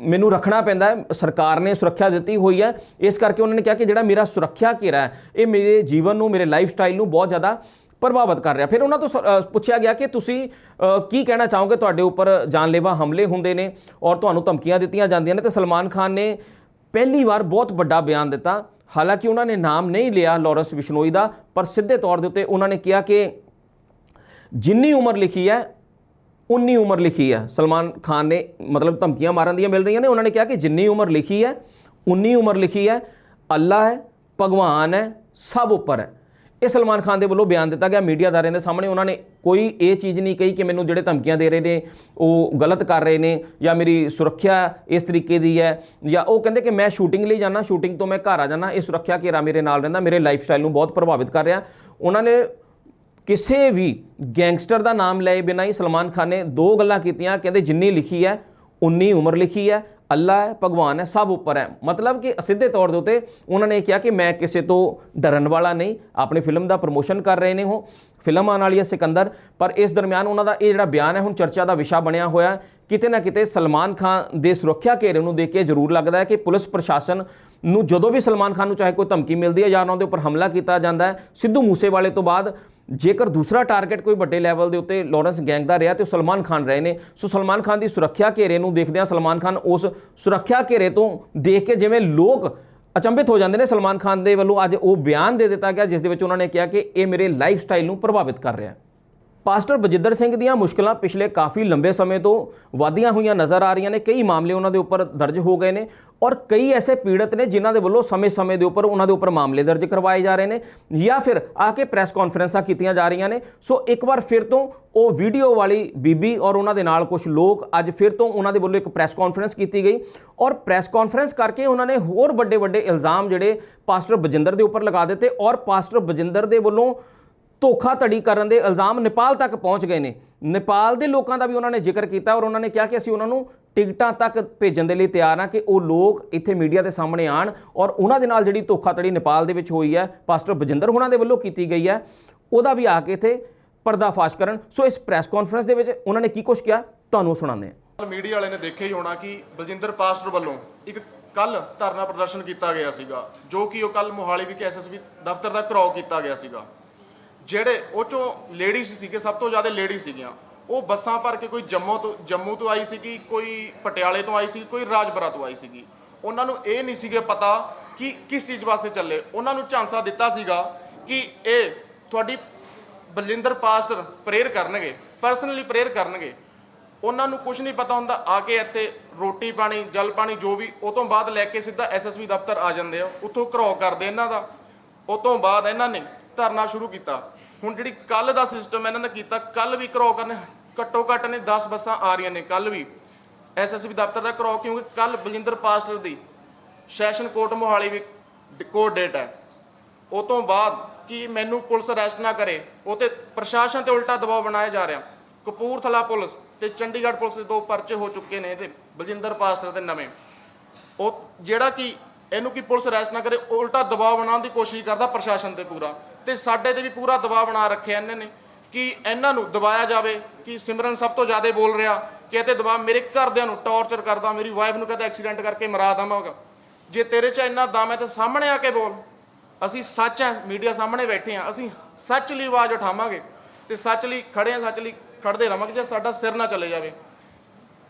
ਮੈਨੂੰ ਰੱਖਣਾ ਪੈਂਦਾ ਹੈ, ਸਰਕਾਰ ਨੇ ਸੁਰੱਖਿਆ ਦਿੱਤੀ ਹੋਈ ਹੈ। ਇਸ ਕਰਕੇ ਉਹਨਾਂ ਨੇ ਕਿਹਾ ਕਿ ਜਿਹੜਾ ਮੇਰਾ ਸੁਰੱਖਿਆ ਘੇਰਾ ਹੈ, ਇਹ ਮੇਰੇ ਜੀਵਨ ਨੂੰ, ਮੇਰੇ ਲਾਈਫ ਸਟਾਈਲ ਨੂੰ ਬਹੁਤ ਜ਼ਿਆਦਾ ਪ੍ਰਭਾਵਿਤ ਕਰ ਰਿਹਾ। ਫਿਰ ਉਹਨਾਂ ਤੋਂ ਸ- ਪੁੱਛਿਆ ਗਿਆ ਕਿ ਤੁਸੀਂ ਕੀ ਕਹਿਣਾ ਚਾਹੋਗੇ? ਤੁਹਾਡੇ ਉੱਪਰ ਜਾਨਲੇਵਾ ਹਮਲੇ ਹੁੰਦੇ ਨੇ ਔਰ ਤੁਹਾਨੂੰ ਧਮਕੀਆਂ ਦਿੱਤੀਆਂ ਜਾਂਦੀਆਂ ਨੇ ਤੇ ਸਲਮਾਨ ਖਾਨ ਨੇ ਪਹਿਲੀ ਵਾਰ ਬਹੁਤ ਵੱਡਾ ਬਿਆਨ ਦਿੱਤਾ। ਹਾਲਾਂਕਿ ਉਹਨਾਂ ਨੇ ਨਾਮ ਨਹੀਂ ਲਿਆ ਲਾਰੈਂਸ ਵਿਸ਼ਨੋਈ ਦਾ, ਪਰ ਸਿੱਧੇ ਤੌਰ ਦੇ ਉੱਤੇ ਉਹਨਾਂ ਨੇ ਕਿਹਾ ਕਿ ਜਿੰਨੀ ਉਮਰ ਲਿਖੀ ਹੈ ਉਨੀ ਉਮਰ ਲਿਖੀ ਹੈ ਸਲਮਾਨ ਖਾਨ ਨੇ ਮਤਲਬ ਧਮਕੀਆਂ ਮਾਰਨ ਦੀਆਂ ਮਿਲ ਰਹੀਆਂ ਨੇ। ਉਹਨਾਂ ਨੇ ਕਿਹਾ ਕਿ ਜਿੰਨੀ ਉਮਰ ਲਿਖੀ ਹੈ, ਉਨੀ ਉਮਰ ਲਿਖੀ ਹੈ। ਅੱਲਾ ਹੈ, ਭਗਵਾਨ ਹੈ, ਸਭ ਉੱਪਰ ਹੈ। ਇਹ ਸਲਮਾਨ ਖਾਨ ਦੇ ਵੱਲੋਂ ਬਿਆਨ ਦਿੱਤਾ ਗਿਆ। ਮੀਡੀਆਦਾਰਿਆਂ ਦੇ ਸਾਹਮਣੇ ਉਹਨਾਂ ਨੇ ਕੋਈ ਇਹ ਚੀਜ਼ ਨਹੀਂ ਕਹੀ ਕਿ ਮੈਨੂੰ ਜਿਹੜੇ ਧਮਕੀਆਂ ਦੇ ਰਹੇ ਨੇ, ਉਹ ਗਲਤ ਕਰ ਰਹੇ ਨੇ ਜਾਂ ਮੇਰੀ ਸੁਰੱਖਿਆ ਇਸ ਤਰੀਕੇ ਦੀ ਹੈ ਜਾਂ ਉਹ ਕਹਿੰਦੇ ਕਿ ਮੈਂ ਸ਼ੂਟਿੰਗ ਲਈ ਜਾਣਾ ਸ਼ੂਟਿੰਗ ਤੋਂ ਮੈਂ ਘਰ ਆ ਜਾਣਾ ਇਹ ਸੁਰੱਖਿਆ ਘੇਰਾ ਮੇਰੇ ਨਾਲ ਰਹਿੰਦਾ, ਮੇਰੇ ਲਾਈਫ ਸਟਾਈਲ ਨੂੰ ਬਹੁਤ ਪ੍ਰਭਾਵਿਤ ਕਰ ਰਿਹਾ। ਉਹਨਾਂ ਨੇ ਕਿਸੇ ਵੀ ਗੈਂਗਸਟਰ ਦਾ ਨਾਮ ਲਏ ਬਿਨਾਂ ਹੀ ਸਲਮਾਨ ਖਾਨ ਨੇ ਦੋ ਗੱਲਾਂ ਕੀਤੀਆਂ, ਕਹਿੰਦੇ ਜਿੰਨੀ ਲਿਖੀ ਹੈ, ਉਨੀ ਉਮਰ ਲਿਖੀ ਹੈ, ਅੱਲਾ ਹੈ, ਭਗਵਾਨ ਹੈ, ਸਭ ਉੱਪਰ ਹੈ। ਮਤਲਬ ਕਿ ਸਿੱਧੇ ਤੌਰ ਦੇ ਉੱਤੇ ਉਹਨਾਂ ਨੇ ਕਿਹਾ ਕਿ ਮੈਂ ਕਿਸੇ ਤੋਂ ਡਰਨ ਵਾਲਾ ਨਹੀਂ, ਆਪਣੀ ਫਿਲਮ ਦਾ ਪ੍ਰਮੋਸ਼ਨ ਕਰ ਰਹੇ ਨੇ ਉਹ, ਫਿਲਮ ਆਉਣ ਵਾਲੀ ਹੈ ਸਿਕੰਦਰ, ਪਰ ਇਸ ਦਰਮਿਆਨ ਉਹਨਾਂ ਦਾ ਇਹ ਜਿਹੜਾ ਬਿਆਨ ਹੈ, ਹੁਣ ਚਰਚਾ ਦਾ ਵਿਸ਼ਾ ਬਣਿਆ ਹੋਇਆ ਕਿਤੇ ਨਾ ਕਿਤੇ ਸਲਮਾਨ ਖਾਨ ਦੇ ਸੁਰੱਖਿਆ ਘੇਰੇ ਨੂੰ ਦੇਖ ਕੇ ਜ਼ਰੂਰ ਲੱਗਦਾ ਹੈ ਕਿ ਪੁਲਿਸ ਪ੍ਰਸ਼ਾਸਨ ਨੂੰ ਜਦੋਂ ਵੀ ਸਲਮਾਨ ਖਾਨ ਨੂੰ ਚਾਹੇ ਕੋਈ ਧਮਕੀ ਮਿਲਦੀ ਹੈ ਜਾਂ ਉਹਨਾਂ ਦੇ ਉੱਪਰ ਹਮਲਾ ਕੀਤਾ ਜਾਂਦਾ ਹੈ, ਸਿੱਧੂ ਮੂਸੇਵਾਲੇ ਤੋਂ ਬਾਅਦ ਜੇਕਰ ਦੂਸਰਾ ਟਾਰਗੇਟ ਕੋਈ ਵੱਡੇ ਲੈਵਲ ਦੇ ਉੱਤੇ ਲਾਰੈਂਸ ਗੈਂਗ ਦਾ ਰਿਹਾ ਤੇ ਉਹ ਸਲਮਾਨ ਖਾਨ ਰਹੇ ਨੇ, ਸੋ ਸਲਮਾਨ ਖਾਨ ਦੀ ਸੁਰੱਖਿਆ ਘੇਰੇ ਨੂੰ ਦੇਖਦਿਆਂ ਸਲਮਾਨ ਖਾਨ ਉਸ ਸੁਰੱਖਿਆ ਘੇਰੇ ਤੋਂ ਦੇਖ ਕੇ ਜਿਵੇਂ ਲੋਕ ਅਚੰਭਿਤ ਹੋ ਜਾਂਦੇ ਨੇ, ਸਲਮਾਨ ਖਾਨ ਦੇ ਵੱਲੋਂ ਅੱਜ ਉਹ ਬਿਆਨ ਦੇ ਦਿੱਤਾ ਗਿਆ, ਜਿਸ ਦੇ ਵਿੱਚ ਉਹਨਾਂ ਨੇ ਕਿਹਾ ਕਿ ਇਹ ਮੇਰੇ ਲਾਈਫ ਸਟਾਈਲ ਨੂੰ ਪ੍ਰਭਾਵਿਤ ਕਰ ਰਿਹਾ ਹੈ। ਪਾਸਟਰ ਬਜਿੱਦਰ ਸਿੰਘ ਦੀਆਂ ਮੁਸ਼ਕਲਾਂ ਪਿਛਲੇ ਕਾਫੀ ਲੰਬੇ ਸਮੇਂ ਤੋਂ ਵਧੀਆਂ ਹੋਈਆਂ ਨਜ਼ਰ ਆ ਰਹੀਆਂ ਨੇ। ਕਈ ਮਾਮਲੇ ਉਹਨਾਂ ਦੇ ਉੱਪਰ ਦਰਜ ਹੋ ਗਏ ਨੇ ਔਰ ਕਈ ਐਸੇ ਪੀੜਤ ਨੇ ਜਿਨ੍ਹਾਂ ਦੇ ਵੱਲੋਂ ਸਮੇਂ-ਸਮੇਂ ਦੇ ਉੱਪਰ ਉਹਨਾਂ ਦੇ ਉੱਪਰ ਮਾਮਲੇ ਦਰਜ ਕਰਵਾਏ ਜਾ ਰਹੇ ਨੇ ਜਾਂ ਫਿਰ ਆ ਕੇ ਪ੍ਰੈਸ ਕਾਨਫਰੰਸਾਂ ਕੀਤੀਆਂ ਜਾ ਰਹੀਆਂ ਨੇ। ਸੋ ਇੱਕ ਵਾਰ ਫਿਰ ਤੋਂ ਉਹ ਵੀਡੀਓ ਵਾਲੀ ਬੀਬੀ ਔਰ ਉਹਨਾਂ ਦੇ ਨਾਲ ਕੁਝ ਲੋਕ ਅੱਜ ਫਿਰ ਤੋਂ ਉਹਨਾਂ ਦੇ ਵੱਲੋਂ ਇੱਕ ਪ੍ਰੈਸ ਕਾਨਫਰੰਸ ਕੀਤੀ ਗਈ ਔਰ ਪ੍ਰੈਸ ਕਾਨਫਰੰਸ ਕਰਕੇ ਉਹਨਾਂ ਨੇ ਹੋਰ ਵੱਡੇ-ਵੱਡੇ ਇਲਜ਼ਾਮ ਜਿਹੜੇ ਪਾਸਟਰ ਬਜਿੰਦਰ ਦੇ ਉੱਪਰ ਲਗਾ ਦਿੱਤੇ ਔਰ ਪਾਸਟਰ ਬਜਿੰਦਰ ਦੇ ਵੱਲੋਂ ਧੋਖਾਧੜੀ ਕਰਨ ਦੇ ਇਲਜ਼ਾਮ ਨੇਪਾਲ ਤੱਕ ਪਹੁੰਚ ਗਏ ਨੇ। ਨੇਪਾਲ ਦੇ ਲੋਕਾਂ ਦਾ ਵੀ ਉਹਨਾਂ ਨੇ ਜ਼ਿਕਰ ਕੀਤਾ ਔਰ ਉਹਨਾਂ ਨੇ ਕਿਹਾ ਕਿ ਅਸੀਂ ਉਹਨਾਂ ਨੂੰ ਟਿਕਟਾਂ ਤੱਕ ਭੇਜਣ ਦੇ ਲਈ ਤਿਆਰ ਹਾਂ ਕਿ ਉਹ ਲੋਕ ਇੱਥੇ ਮੀਡੀਆ ਦੇ ਸਾਹਮਣੇ ਆਣ ਔਰ ਉਹਨਾਂ ਦੇ ਨਾਲ ਜਿਹੜੀ ਧੋਖਾਧੜੀ ਨੇਪਾਲ ਦੇ ਵਿੱਚ ਹੋਈ ਹੈ, ਪਾਸਟਰ ਬਜਿੰਦਰ ਹੁਣਾਂ ਦੇ ਵੱਲੋਂ ਕੀਤੀ ਗਈ ਹੈ, ਉਹਦਾ ਵੀ ਆ ਕੇ ਇੱਥੇ ਪਰਦਾਫਾਸ਼ ਕਰਨ। ਸੋ ਇਸ ਪ੍ਰੈਸ ਕਾਨਫਰੰਸ ਦੇ ਵਿੱਚ ਉਹਨਾਂ ਨੇ ਕੀ ਕੁਝ ਕਿਹਾ, ਤੁਹਾਨੂੰ ਸੁਣਾਉਂਦੇ ਹਾਂ। ਮੀਡੀਆ ਵਾਲੇ ਨੇ ਦੇਖਿਆ ਹੀ ਹੋਣਾ ਕਿ ਬਲਜਿੰਦਰ ਪਾਸਟਰ ਵੱਲੋਂ ਇੱਕ ਕੱਲ ਧਰਨਾ ਪ੍ਰਦਰਸ਼ਨ ਕੀਤਾ ਗਿਆ ਸੀਗਾ, ਜੋ ਕਿ ਉਹ ਕੱਲ ਮੋਹਾਲੀ ਵਿਖੇ ਐਸਐਸਬੀ ਦਫ਼ਤਰ ਦਾ ਘਰਾਓ ਕੀਤਾ ਗਿਆ ਸੀਗਾ। ਜਿਹੜੇ ਉਹ ਚੋਂ ਲੇਡੀਜ਼ ਸੀਗੇ, ਸਭ ਤੋਂ ਜ਼ਿਆਦਾ ਲੇਡੀਜ਼ ਸੀਗੀਆਂ। ਉਹ ਬੱਸਾਂ ਭਰ ਕੇ ਕੋਈ ਜੰਮੂ ਤੋਂ ਜੰਮੂ ਤੋਂ ਆਈ ਸੀਗੀ, ਕੋਈ ਪਟਿਆਲੇ ਤੋਂ ਆਈ ਸੀ ਕੋਈ ਰਾਜਪੁਰਾ ਤੋਂ ਆਈ ਸੀਗੀ। ਉਹਨਾਂ ਨੂੰ ਇਹ ਨਹੀਂ ਸੀਗੇ ਪਤਾ ਕਿ ਕਿਸ ਚੀਜ਼ ਵਾਸਤੇ ਚੱਲੇ। ਉਹਨਾਂ ਨੂੰ ਝਾਂਸਾ ਦਿੱਤਾ ਸੀਗਾ ਕਿ ਇਹ ਤੁਹਾਡੀ ਬਲਿੰਦਰ ਪਾਸਟਰ ਪ੍ਰੇਅਰ ਕਰਨਗੇ ਪਰਸਨਲੀ ਪ੍ਰੇਅਰ ਕਰਨਗੇ। ਉਹਨਾਂ ਨੂੰ ਕੁਝ ਨਹੀਂ ਪਤਾ ਹੁੰਦਾ, ਆ ਕੇ ਇੱਥੇ ਰੋਟੀ ਪਾਣੀ, ਜਲ ਪਾਣੀ, ਜੋ ਵੀ, ਉਹ ਤੋਂ ਬਾਅਦ ਲੈ ਕੇ ਸਿੱਧਾ ਐਸਐਸਬੀ ਦਫ਼ਤਰ ਆ ਜਾਂਦੇ ਆ। ਉੱਥੋਂ ਘਰੋ ਕਰਦੇ ਇਹਨਾਂ ਦਾ। ਉਹ ਤੋਂ ਬਾਅਦ ਇਹਨਾਂ ਨੇ ਧਰਨਾ ਸ਼ੁਰੂ ਕੀਤਾ। ਹੁਣ ਜਿਹੜੀ ਕੱਲ ਦਾ ਸਿਸਟਮ ਇਹਨਾਂ ਨੇ ਕੀਤਾ ਕੱਲ ਵੀ ਘਰੋ ਕਰਨ, ਘੱਟੋ ਘੱਟ ਨੇ 10 ਬੱਸਾਂ ਆ ਰਹੀਆਂ ਨੇ ਕੱਲ ਵੀ। ਐਸਐਸਬੀ ਦਫ਼ਤਰ ਦਾ ਘਰੋ ਕਿਉਂਕਿ ਕੱਲ ਬਲਜਿੰਦਰ ਪਾਸਟਰ ਦੀ ਸੈਸ਼ਨ ਕੋਰਟ ਮੋਹਾਲੀ ਵੀ ਕੋਰਟ ਡੇਟ ਹੈ। ਉਹ ਤੋਂ ਬਾਅਦ ਕਿ ਮੈਨੂੰ ਪੁਲਿਸ ਅਰੈਸਟ ਨਾ ਕਰੇ, ਉਹ ਤੇ ਪ੍ਰਸ਼ਾਸਨ ਤੇ ਉਲਟਾ ਦਬਾਅ ਬਣਾਇਆ ਜਾ ਰਿਹਾ। ਕਪੂਰਥਲਾ ਪੁਲਿਸ ਤੇ ਚੰਡੀਗੜ੍ਹ ਪੁਲਿਸ ਦੇ ਦੋ ਪਰਚੇ ਹੋ ਚੁੱਕੇ ਨੇ ਤੇ ਬਲਜਿੰਦਰ ਪਾਸਟਰ ਦੇ ਨਵੇਂ। ਉਹ, ਜਿਹੜਾ ਕਿ ਇਹਨੂੰ ਕਿ ਪੁਲਿਸ ਅਰੈਸਟ ਨਾ ਕਰੇ ਉਲਟਾ ਦਬਾਅ ਬਣਾਉਣ ਦੀ ਕੋਸ਼ਿਸ਼ ਕਰਦਾ ਪ੍ਰਸ਼ਾਸਨ ਤੇ ਪੂਰਾ। ਤੇ ਸਾਡੇ ਤੇ ਵੀ ਪੂਰਾ ਦਬਾਅ ਬਣਾ ਰੱਖਿਆ ਇਹਨਾਂ ਨੇ ਕਿ ਇਹਨਾਂ ਨੂੰ ਦਬਾਇਆ ਜਾਵੇ ਕਿ ਸਿਮਰਨ ਸਭ ਤੋਂ ਜ਼ਿਆਦਾ ਬੋਲ ਰਿਹਾ ਕਿ ਇਹ ਤੇ ਦਬਾਅ ਮੇਰੇ ਘਰਦਿਆਂ ਨੂੰ ਟੌਰਚਰ ਕਰਦਾ, ਮੇਰੀ ਵਾਈਫ ਨੂੰ ਕਹਿੰਦਾ ਐਕਸੀਡੈਂਟ ਕਰਕੇ ਮਰਾ ਦਵਾਂਗਾ। ਜੇ ਤੇਰੇ 'ਚ ਇੰਨਾ ਦਮ ਹੈ ਤਾਂ ਸਾਹਮਣੇ ਆ ਕੇ ਬੋਲ। ਅਸੀਂ ਸੱਚ ਹੈ, ਮੀਡੀਆ ਸਾਹਮਣੇ ਬੈਠੇ ਆ ਅਸੀਂ ਸੱਚ ਲਈ ਆਵਾਜ਼ ਉਠਾਵਾਂਗੇ ਤੇ ਸੱਚ ਲਈ ਖੜੇ ਆ ਸੱਚ ਲਈ ਖੜਦੇ ਰਵਾਂਗੇ ਜੇ ਸਾਡਾ ਸਿਰ ਨਾ ਚਲੇ ਜਾਵੇ।